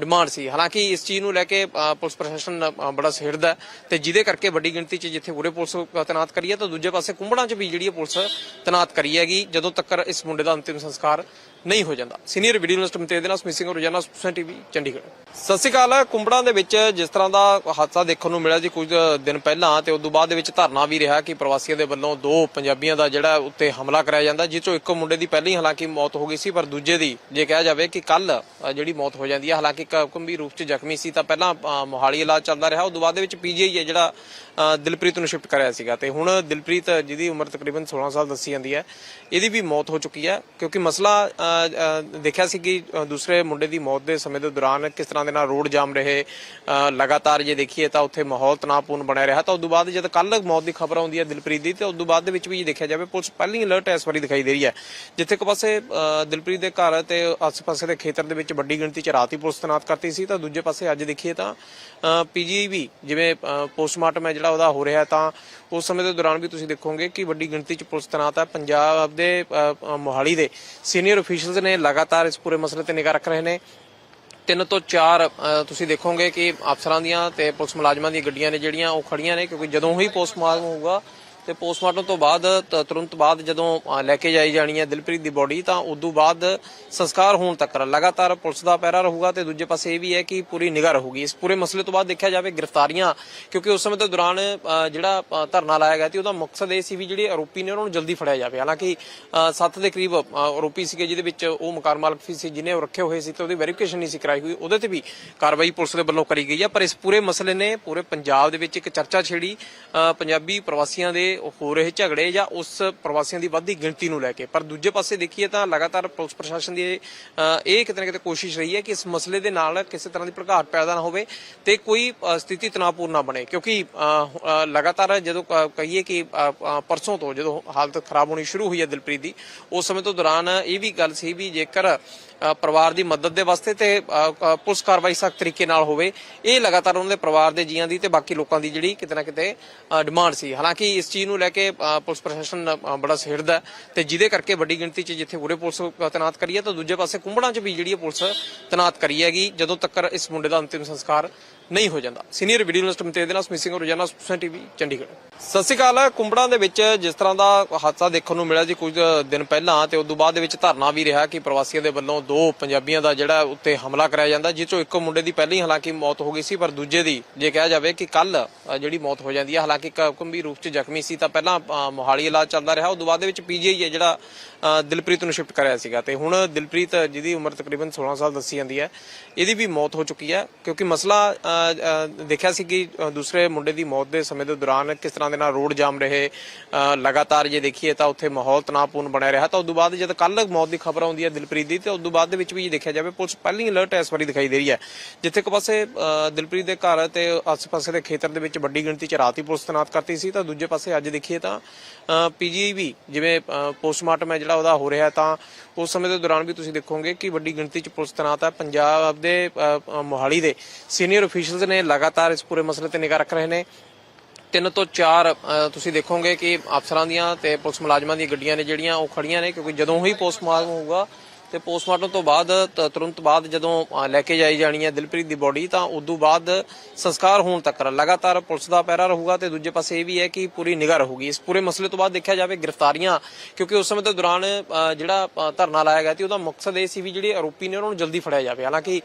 ਡਿਮਾਂਡ ਸੀ। ਹਾਲਾਂਕਿ ਇਸ ਚੀਜ਼ ਨੂੰ ਲੈ ਕੇ ਪੁਲਿਸ ਪ੍ਰਸ਼ਾਸਨ ਅ, ਬੜਾ ਸਿਰਦਾ ਤੇ ਜਿਹਦੇ ਕਰਕੇ ਵੱਡੀ ਗਿਣਤੀ 'ਚ ਜਿੱਥੇ ਉਰੇ ਪੁਲਿਸ ਤੈਨਾਤ ਕਰੀ ਹੈ ਤਾਂ ਦੂਜੇ ਪਾਸੇ ਕੁੰਬੜਾਂ 'ਚ ਵੀ ਜਿਹੜੀ ਪੁਲਿਸ ਤੈਨਾਤ ਕਰੀ ਹੈਗੀ ਜਦੋਂ ਤੱਕ ਇਸ ਮੁੰਡੇ ਦਾ ਅੰਤਿਮ ਸੰਸਕਾਰ ਨਹੀਂ ਹੋ ਜਾਂਦਾ। ਸੀਨੀਅਰ ਵੀਡੀਓ ਜਰਨਲਿਸਟ ਮਤੇ ਦੇ ਨਾਲ ਸਿੰਘ ਰੋਜ਼ਾਨਾ ਸੁਪਸਨ ਟੀਵੀ ਚੰਡੀਗੜ੍ਹ। ਸਤਿ ਸ਼੍ਰੀ ਅਕਾਲ। ਕੁੰਬੜਾਂ ਦੇ ਵਿੱਚ ਜਿਸ ਤਰ੍ਹਾਂ ਦਾ ਹਾਦਸਾ ਦੇਖਣ ਨੂੰ ਮਿਲਿਆ ਸੀ ਕੁਝ ਦਿਨ ਪਹਿਲਾਂ ਤੇ ਉਸ ਤੋਂ ਬਾਅਦ ਦੇ ਵਿੱਚ ਧਰਨਾ ਵੀ ਰਿਹਾ ਕਿ ਪ੍ਰਵਾਸੀਆਂ ਦੇ ਵੱਲੋਂ ਦੋ ਪੰਜਾਬੀਆਂ ਦਾ ਜਿਹੜਾ ਉੱਤੇ ਹਮਲਾ ਕਰਾਇਆ ਜਾਂਦਾ, ਜਿਸ ਚੋਂ ਇੱਕ ਮੁੰਡੇ ਦੀ ਪਹਿਲੀ ਹਾਲਾਂਕਿ ਮੌਤ ਹੋ ਗਈ ਸੀ, ਪਰ ਦੂਜੇ ਦੀ ਜੇ ਕਿਹਾ ਜਾਵੇ ਕਿ ਕੱਲ ਜਿਹੜੀ ਮੌਤ ਹੋ ਜਾਂਦੀ ਹੈ, ਹਾਲਾਂਕਿ ਕ- ਗੰਭੀਰ ਰੂਪ 'ਚ ਜ਼ਖਮੀ ਸੀ, ਤਾਂ ਪਹਿਲਾਂ ਮੋਹਾਲੀ ਇਲਾਜ ਚੱਲਦਾ ਰਿਹਾ। ਉਸ ਤੋਂ ਬਾਅਦ ਦੇ ਵਿੱਚ ਪੀਜੀਆਈ ਹੈ ਜਿਹੜਾ ਦਿਲਪ੍ਰੀਤ ਨੂੰ ਸ਼ਿਫਟ ਕਰਿਆ ਸੀਗਾ। ਤੇ ਹੁਣ ਦਿਲਪ੍ਰੀਤ ਜਿਹਦੀ ਉਮਰ ਤਕਰੀਬਨ 16 ਸਾਲ ਦੱਸੀ ਜਾਂਦੀ ਹੈ, ਇਹਦੀ ਵੀ ਮੌਤ ਹੋ ਚੁੱਕੀ ਹੈ, ਕਿਉਂਕਿ ਮਸਲਾ ਦੇਖਿਆ ਸੀ ਕਿ ਦੂਸਰੇ ਮੁੰਡੇ ਦੀ ਮੌਤ ਦੇ ਸਮੇਂ ਦੇ ਦੌਰਾਨ ਕਿਸ ਤਰ੍ਹਾਂ ਦੇ ਨਾਲ ਰੋਡ ਜਾਮ ਰਹੇ ਲਗਾਤਾਰ ਜੇ ਦੇਖੀਏ ਤਾਂ ਉੱਥੇ ਮਾਹੌਲ ਤਣਾਅਪੂਰਨ ਬਣਿਆ ਰਿਹਾ। ਤਾਂ ਉਸ ਤੋਂ ਬਾਅਦ ਜਦ ਕੱਲ ਮੌਤ ਦੀ ਖਬਰ ਆਉਂਦੀ ਹੈ ਦਿਲਪ੍ਰੀਤ ਦੀ, ਤੇ ਉਸ ਤੋਂ ਬਾਅਦ ਦੇ ਵਿੱਚ ਵੀ ਜੇ ਦੇਖਿਆ ਜਾਵੇ, ਪੁਲਿਸ ਪਹਿਲੀ ਅਲਰਟ ਇਸ ਵਾਰੀ ਦਿਖਾਈ ਦੇ ਰਹੀ ਹੈ। ਜਿੱਥੇ ਇੱਕ ਪਾਸੇ ਦਿਲਪ੍ਰੀਤ ਦੇ ਘਰ ਤੇ ਆਸ-ਪਾਸੇ ਦੇ ਖੇਤਰ ਦੇ ਵਿੱਚ ਵੱਡੀ ਗਿਣਤੀ 'ਚ ਰਾਤੀ ਪੁਲਿਸ ਤੈਨਾਤ ਕਰਤੀ ਸੀ, ਤਾਂ ਦੂਜੇ ਪਾਸੇ ਅੱਜ ਦੇਖੀਏ ਤਾਂ ਪੀਜੀ ਵੀ, ਜਿਵੇਂ ਪੋਸਟਮਾਰਟਮ ਹੈ ਜਿਹੜਾ, ਉਹਦਾ ਹੋ ਰਿਹਾ ਤਾਂ ਉਸ ਸਮੇਂ ਦੇ ਦੌਰਾਨ ਵੀ ਤੁਸੀਂ ਦੇਖੋਗੇ ਕਿ ਵੱਡੀ ਗਿਣਤੀ 'ਚ ਪੁਲਿਸ ਤੈਨਾਤ ਹੈ। ਪੰਜਾਬ ਦੇ ਮੋਹਾਲੀ ਦੇ ਸੀਨੀਅਰ ਅਫੀਸ਼ੀਅਲਸ ਨੇ ਲਗਾਤਾਰ ਇਸ ਪੂਰੇ ਮਸਲੇ ਤੇ ਨਿਗਾਹ ਰੱਖ ਰਹੇ ਨੇ। ਤਿੰਨ ਤੋਂ ਚਾਰ ਤੁਸੀਂ ਦੇਖੋਗੇ ਕਿ ਅਫਸਰਾਂ ਦੀਆਂ ਤੇ ਪੁਲਿਸ ਮੁਲਾਜ਼ਮਾਂ ਦੀਆਂ ਗੱਡੀਆਂ ਨੇ ਜਿਹੜੀਆਂ, ਉਹ ਖੜੀਆਂ ਨੇ, ਕਿਉਂਕਿ ਜਦੋਂ ਹੀ ਪੋਸਟਮਾਰਟਮ ਹੋਊਗਾ ਤੇ ਪੋਸਟਮਾਰਟਮ ਤੋਂ ਬਾਅਦ ਤੁਰੰਤ ਬਾਅਦ ਜਦੋਂ ਲੈ ਕੇ ਜਾਈ ਜਾਣੀ ਹੈ ਦਿਲਪ੍ਰੀਤ ਦੀ ਬੋਡੀ, ਤਾਂ ਉਦੋਂ ਬਾਅਦ ਸੰਸਕਾਰ ਹੋਣ ਤੱਕ ਲਗਾਤਾਰ ਪੁਲਿਸ ਦਾ ਪਹਿਰਾ ਰਹੂਗਾ ਤੇ ਦੂਜੇ ਪਾਸੇ ਇਹ ਵੀ ਹੈ ਕਿ ਪੂਰੀ ਨਿਗਾਹ ਰਹੂਗੀ। ਇਸ ਪੂਰੇ ਮਸਲੇ ਤੋਂ ਬਾਅਦ ਦੇਖਿਆ ਜਾਵੇ ਗ੍ਰਿਫਤਾਰੀਆਂ, ਕਿਉਂਕਿ ਉਸ ਸਮੇਂ ਦੇ ਦੌਰਾਨ ਜਿਹੜਾ ਧਰਨਾ ਲਾਇਆ ਗਿਆ ਸੀ, ਉਹਦਾ ਮਕਸਦ ਇਹ ਸੀ ਵੀ ਜਿਹੜੇ ਆਰੋਪੀ ਨੇ ਉਹਨਾਂ ਨੂੰ ਜਲਦੀ ਫੜਿਆ ਜਾਵੇ। ਹਾਲਾਂਕਿ 7 ਦੇ ਕਰੀਬ ਆਰੋਪੀ ਸੀਗੇ ਜਿਹਦੇ ਵਿੱਚ ਉਹ ਮਕਾਨ ਮਾਲਕ ਵੀ ਸੀ ਜਿਹਨੇ ਉਹ ਰੱਖੇ ਹੋਏ ਸੀ ਤੇ ਉਹਦੀ ਵੈਰੀਫਿਕੇਸ਼ਨ ਨਹੀਂ ਸੀ ਕਰਾਈ ਹੋਈ। ਉਹਦੇ ਤੇ ਵੀ ਕਾਰਵਾਈ ਪੁਲਿਸ ਦੇ ਵੱਲੋਂ ਕਰੀ ਗਈ ਹੈ। ਪਰ ਇਸ ਪੂਰੇ ਮਸਲੇ ਨੇ ਪੂਰੇ ਪੰਜਾਬ ਦੇ ਵਿੱਚ ਇੱਕ ਚਰਚਾ ਛੇੜੀ ਪੰਜਾਬੀ ਪ੍ਰਵਾਸੀਆਂ ਦੇ ਹੋ ਰਹੇ ਝਗੜੇ ਜਾਂ ਉਸ ਪ੍ਰਵਾਸੀਆਂ ਦੀ ਵੱਧਦੀ ਗਿਣਤੀ ਨੂੰ ਲੈ ਕੇ। ਪਰ ਦੂਜੇ ਪਾਸੇ ਦੇਖੀਏ ਤਾਂ ਲਗਾਤਾਰ ਪੁਲਿਸ ਪ੍ਰਸ਼ਾਸਨ ਦੀ ਇਹ ਕਿਤੇ ਨਾ ਕਿਤੇ ਕੋਸ਼ਿਸ਼ ਰਹੀ ਹੈ ਕਿ ਇਸ ਮਸਲੇ ਦੇ ਨਾਲ ਕਿਸੇ ਤਰ੍ਹਾਂ ਦੀ ਭੜਕਾਟ ਪੈਦਾ ਨਾ ਹੋਵੇ ਤੇ ਕੋਈ ਸਥਿਤੀ ਤਣਾਅਪੂਰਨ ਨਾ ਬਣੇ। ਕਿਉਂਕਿ ਲਗਾਤਾਰ ਜਦੋਂ ਕਹੀਏ ਕਿ ਪਰਸੋਂ ਤੋਂ ਜਦੋਂ ਹਾਲਤ ਖਰਾਬ ਹੋਣੀ ਸ਼ੁਰੂ ਹੋਈ ਹੈ ਦਿਲਪ੍ਰੀਤ ਦੀ, ਉਸ ਸਮੇਂ ਤੋਂ ਦੌਰਾਨ ਇਹ ਵੀ ਗੱਲ ਸੀ ਵੀ ਜੇਕਰ ਪਰਿਵਾਰ ਦੀ ਮਦਦ ਦੇ ਵਾਸਤੇ ਤੇ ਪੁਲਿਸ ਕਾਰਵਾਈ ਸਖਤ ਤਰੀਕੇ ਨਾਲ ਹੋਵੇ, ਇਹ ਲਗਾਤਾਰ ਉਹਨਾਂ ਦੇ ਪਰਿਵਾਰ ਦੇ ਜੀਆਂ ਦੀ ਤੇ ਬਾਕੀ ਲੋਕਾਂ ਦੀ ਜਿਹੜੀ ਕਿਤੇ ਨਾ ਕਿਤੇ ਡਿਮਾਂਡ ਸੀ। ਹਾਲਾਂਕਿ ਇਸ ਚੀਜ਼ ਨੂੰ ਲੈ ਕੇ ਅ, ਪੁਲਿਸ ਪ੍ਰਸ਼ਾਸਨ ਅ, ਬੜਾ ਸਿਰਦਾ ਤੇ ਜਿਹਦੇ ਕਰਕੇ ਵੱਡੀ ਗਿਣਤੀ 'ਚ ਜਿੱਥੇ ਉਰੇ ਪੁਲਿਸ ਤੈਨਾਤ ਕਰੀ ਹੈ ਤਾਂ ਦੂਜੇ ਪਾਸੇ ਕੁੰਬੜਾਂ 'ਚ ਵੀ ਜਿਹੜੀ ਹੈ ਪੁਲਿਸ ਤੈਨਾਤ ਕਰੀ ਹੈਗੀ ਜਦੋਂ ਤੱਕ ਇਸ ਮੁੰਡੇ ਦਾ ਅੰਤਿਮ ਸੰਸਕਾਰ ਨਹੀਂ ਹੋ ਜਾਂਦਾ। ਸੀਨੀਅਰ ਵੀਡੀਓ ਜਰਨਲਿਸਟ ਮਤੇ ਦੇ ਨਾਲ ਸਮਿਸਿੰਗ ਰੋਜ਼ਾਨਾ ਸੁਪਸਨ ਟੀਵੀ ਚੰਡੀਗੜ੍ਹ। ਸਤਿ ਸ਼੍ਰੀ ਅਕਾਲ, ਕੁੰਬੜਾਂ ਦੇ ਵਿੱਚ ਜਿਸ ਤਰ੍ਹਾਂ ਦਾ ਹਾਦਸਾ ਦੇਖਣ ਨੂੰ ਮਿਲਿਆ ਸੀ ਕੁਝ ਦਿਨ ਪਹਿਲਾਂ ਤੇ ਉਸ ਤੋਂ ਬਾਅਦ ਦੇ ਵਿੱਚ ਧਰਨਾ ਵੀ ਰਿਹਾ ਕਿ ਪ੍ਰਵਾਸੀਆਂ ਦੇ ਵੱਲੋਂ ਦੋ ਪੰਜਾਬੀਆਂ ਦਾ ਜਿਹੜਾ ਉੱਤੇ ਹਮਲਾ ਕਰਾਇਆ ਜਾਂਦਾ, ਜਿਸ ਚੋਂ ਇੱਕ ਮੁੰਡੇ ਦੀ ਪਹਿਲੀ ਹਾਲਾਂਕਿ ਮੌਤ ਹੋ ਗਈ ਸੀ, ਪਰ ਦੂਜੇ ਦੀ ਜੇ ਕਿਹਾ ਜਾਵੇ ਕਿ ਕੱਲ ਜਿਹੜੀ ਮੌਤ ਹੋ ਜਾਂਦੀ ਹੈ। ਹਾਲਾਂਕਿ ਗੰਭੀਰ ਰੂਪ 'ਚ ਜ਼ਖਮੀ ਸੀ ਤਾਂ ਪਹਿਲਾਂ ਮੋਹਾਲੀ ਇਲਾਜ ਚੱਲਦਾ ਰਿਹਾ। ਉਸ ਤੋਂ ਬਾਅਦ ਦੇ ਵਿੱਚ ਪੀਜੀਆਈ ਹੈ ਜਿਹੜਾ ਦਿਲਪ੍ਰੀਤ ਨੂੰ ਸ਼ਿਫਟ ਕਰਿਆ ਸੀਗਾ ਤੇ ਹੁਣ ਦਿਲਪ੍ਰੀਤ ਜਿਹਦੀ ਉਮਰ ਤਕਰੀਬਨ 16 ਸਾਲ ਦੱਸੀ ਜਾਂਦੀ ਹੈ, ਇਹਦੀ ਵੀ ਮੌਤ ਹੋ ਚੁੱਕੀ ਹੈ ਕਿਉਂਕਿ ਮਸਲਾ ਦੇਖਿਆ ਸੀ ਕਿ ਦੂਸਰੇ ਮੁੰਡੇ ਦੀ ਮੌਤ ਦੇ ਸਮੇਂ ਦੇ ਦੌਰਾਨ ਕਿਸ ਤਰ੍ਹਾਂ ਦੇ ਨਾਲ ਰੋਡ ਜਾਮ ਰਹੇ ਲਗਾਤਾਰ ਜੇ ਦੇਖੀਏ ਤਾਂ ਉੱਥੇ ਮਾਹੌਲ ਤਣਾਅਪੂਰਨ ਬਣਿਆ ਰਿਹਾ, ਤਾਂ ਉਸ ਤੋਂ ਬਾਅਦ ਜਦ ਕੱਲ ਮੌਤ ਦੀ ਖਬਰ ਆਉਂਦੀ ਹੈ ਦਿਲਪ੍ਰੀਤ ਦੀ, ਤੇ ਉਸ ਤੋਂ ਬਾਅਦ ਦੇ ਵਿੱਚ ਵੀ ਜੇ ਦੇਖਿਆ ਜਾਵੇ ਪੁਲਿਸ ਪਹਿਲੀ ਅਲਰਟ ਇਸ ਵਾਰੀ ਦਿਖਾਈ ਦੇ ਰਹੀ ਹੈ। ਜਿੱਥੇ ਇੱਕ ਪਾਸੇ ਦਿਲਪ੍ਰੀਤ ਦੇ ਘਰ ਤੇ ਆਸ-ਪਾਸੇ ਦੇ ਖੇਤਰ ਦੇ ਵਿੱਚ ਵੱਡੀ ਗਿਣਤੀ 'ਚ ਰਾਤ ਹੀ ਪੁਲਿਸ ਤੈਨਾਤ ਕਰਤੀ ਸੀ, ਤਾਂ ਦੂਜੇ ਪਾਸੇ ਅੱਜ ਦੇਖੀਏ ਤਾਂ ਪੀਜੀਆਈ ਵੀ ਜਿਵੇਂ ਪੋਸਟਮਾਰਟਮ ਹੈ ਜਿਹੜਾ ਉਹਦਾ ਹੋ ਰਿਹਾ ਤਾਂ ਉਸ ਸਮੇਂ ਦੇ ਦੌਰਾਨ ਵੀ ਤੁਸੀਂ ਦੇਖੋਗੇ ਕਿ ਵੱਡੀ ਗਿਣਤੀ 'ਚ ਪੁਲਿਸ ਤੈਨਾਤ ਹੈ। ਪੰਜਾਬ ਦੇ ਮੋਹਾਲੀ ਦੇ ਸੀਨੀਅਰ ਅਫੀਸ਼ੀਅਲਸ ਨੇ ਲਗਾਤਾਰ ਇਸ ਪੂਰੇ ਮਸਲੇ ਤੇ ਨਿਗਾਹ ਰੱਖ ਰਹੇ ਨੇ। ਤਿੰਨ ਤੋਂ ਚਾਰ ਅ, ਤੁਸੀਂ ਦੇਖੋਗੇ ਕਿ ਅਫਸਰਾਂ ਦੀਆਂ ਤੇ ਪੁਲਿਸ ਮੁਲਾਜ਼ਮਾਂ ਦੀਆਂ ਗੱਡੀਆਂ ਨੇ ਜਿਹੜੀਆਂ ਉਹ ਖੜੀਆਂ ਨੇ ਕਿਉਂਕਿ ਜਦੋਂ ਹੀ ਪੋਸਟਮਾਰਟਮ ਹੋਊਗਾ ਤੇ ਪੋਸਟਮਾਰਟਮ ਤੋਂ ਬਾਅਦ ਤੁਰੰਤ ਬਾਅਦ ਜਦੋਂ ਲੈ ਕੇ ਜਾਈ ਜਾਣੀ ਹੈ ਦਿਲਪ੍ਰੀਤ ਦੀ ਬੋਡੀ, ਤਾਂ ਉਦੋਂ ਬਾਅਦ ਸੰਸਕਾਰ ਹੋਣ ਤੱਕ ਲਗਾਤਾਰ ਪੁਲਿਸ ਦਾ ਪਹਿਰਾ ਰਹੂਗਾ ਤੇ ਦੂਜੇ ਪਾਸੇ ਇਹ ਵੀ ਹੈ ਕਿ ਪੂਰੀ ਨਿਗਾਹ ਰਹੂਗੀ। ਇਸ ਪੂਰੇ ਮਸਲੇ ਤੋਂ ਬਾਅਦ ਦੇਖਿਆ ਜਾਵੇ ਗ੍ਰਿਫਤਾਰੀਆਂ, ਕਿਉਂਕਿ ਉਸ ਸਮੇਂ ਦੇ ਦੌਰਾਨ ਜਿਹੜਾ ਧਰਨਾ ਲਾਇਆ ਗਿਆ ਸੀ, ਉਹਦਾ ਮਕਸਦ ਇਹ ਸੀ ਵੀ ਜਿਹੜੇ ਆਰੋਪੀ ਨੇ ਉਹਨਾਂ ਨੂੰ ਜਲਦੀ ਫੜਿਆ ਜਾਵੇ। ਹਾਲਾਂਕਿ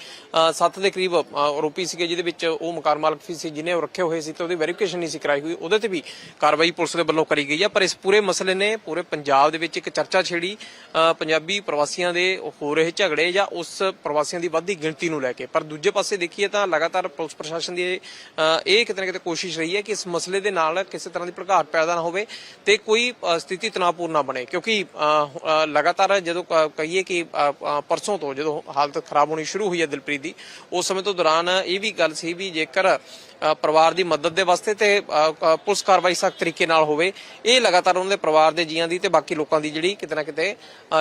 7 ਦੇ ਕਰੀਬ ਆਰੋਪੀ ਸੀਗੇ ਜਿਹਦੇ ਵਿੱਚ ਉਹ ਮਕਾਨ ਮਾਲਕ ਵੀ ਸੀ ਜਿਹਨੇ ਉਹ ਰੱਖੇ ਹੋਏ ਸੀ ਤੇ ਉਹਦੀ ਵੈਰੀਫਿਕੇਸ਼ਨ ਨਹੀਂ ਸੀ ਕਰਾਈ ਹੋਈ। ਉਹਦੇ ਤੇ ਵੀ ਕਾਰਵਾਈ ਪੁਲਿਸ ਦੇ ਵੱਲੋਂ ਕਰੀ ਗਈ ਹੈ। ਪਰ ਇਸ ਪੂਰੇ ਮਸਲੇ ਨੇ, ਪੂਰੇ ਪੰਜਾਬ ਦੇ ਵਿੱਚ ਇੱਕ ਚਰਚਾ ਛੇੜੀ ਪੰਜਾਬੀ ਪ੍ਰਵਾਸੀਆਂ ਦੇ ਹੋ ਰਹੇ ਝਗੜੇ ਜਾਂ ਉਸ ਪ੍ਰਵਾਸੀਆਂ ਦੀ ਵੱਧਦੀ ਗਿਣਤੀ ਨੂੰ ਲੈ ਕੇ। ਪਰ ਦੂਜੇ ਪਾਸੇ ਦੇਖੀਏ ਤਾਂ ਲਗਾਤਾਰ ਪੁਲਿਸ ਪ੍ਰਸ਼ਾਸਨ ਦੀ ਇਹ ਕਿਤੇ ਨਾ ਕਿਤੇ ਕੋਸ਼ਿਸ਼ ਰਹੀ ਹੈ ਕਿ ਇਸ ਮਸਲੇ ਦੇ ਨਾਲ ਕਿਸੇ ਤਰ੍ਹਾਂ ਦੀ ਭੜਕਾਟ ਪੈਦਾ ਨਾ ਹੋਵੇ ਤੇ ਕੋਈ ਸਥਿਤੀ ਤਣਾਅਪੂਰਨ ਨਾ ਬਣੇ। ਕਿਉਂਕਿ ਲਗਾਤਾਰ ਜਦੋਂ ਕਹੀਏ ਕਿ ਪਰਸੋਂ ਤੋਂ ਜਦੋਂ ਹਾਲਤ ਖਰਾਬ ਹੋਣੀ ਸ਼ੁਰੂ ਹੋਈ ਹੈ ਦਿਲਪ੍ਰੀਤ ਦੀ, ਉਸ ਸਮੇਂ ਤੋਂ ਦੌਰਾਨ ਇਹ ਵੀ ਗੱਲ ਸੀ ਵੀ ਜੇਕਰ ਪਰਿਵਾਰ ਦੀ ਮਦਦ ਦੇ ਵਾਸਤੇ ਤੇ ਪੁਲਿਸ ਕਾਰਵਾਈ ਸਖਤ ਤਰੀਕੇ ਨਾਲ ਹੋਵੇ ਇਹ ਲਗਾਤਾਰ ਉਹਨਾਂ ਦੇ ਪਰਿਵਾਰ ਦੇ ਜੀਆਂ ਦੀ ਤੇ ਬਾਕੀ ਲੋਕਾਂ ਦੀ ਜਿਹੜੀ ਕਿਤੇ ਨਾ ਕਿਤੇ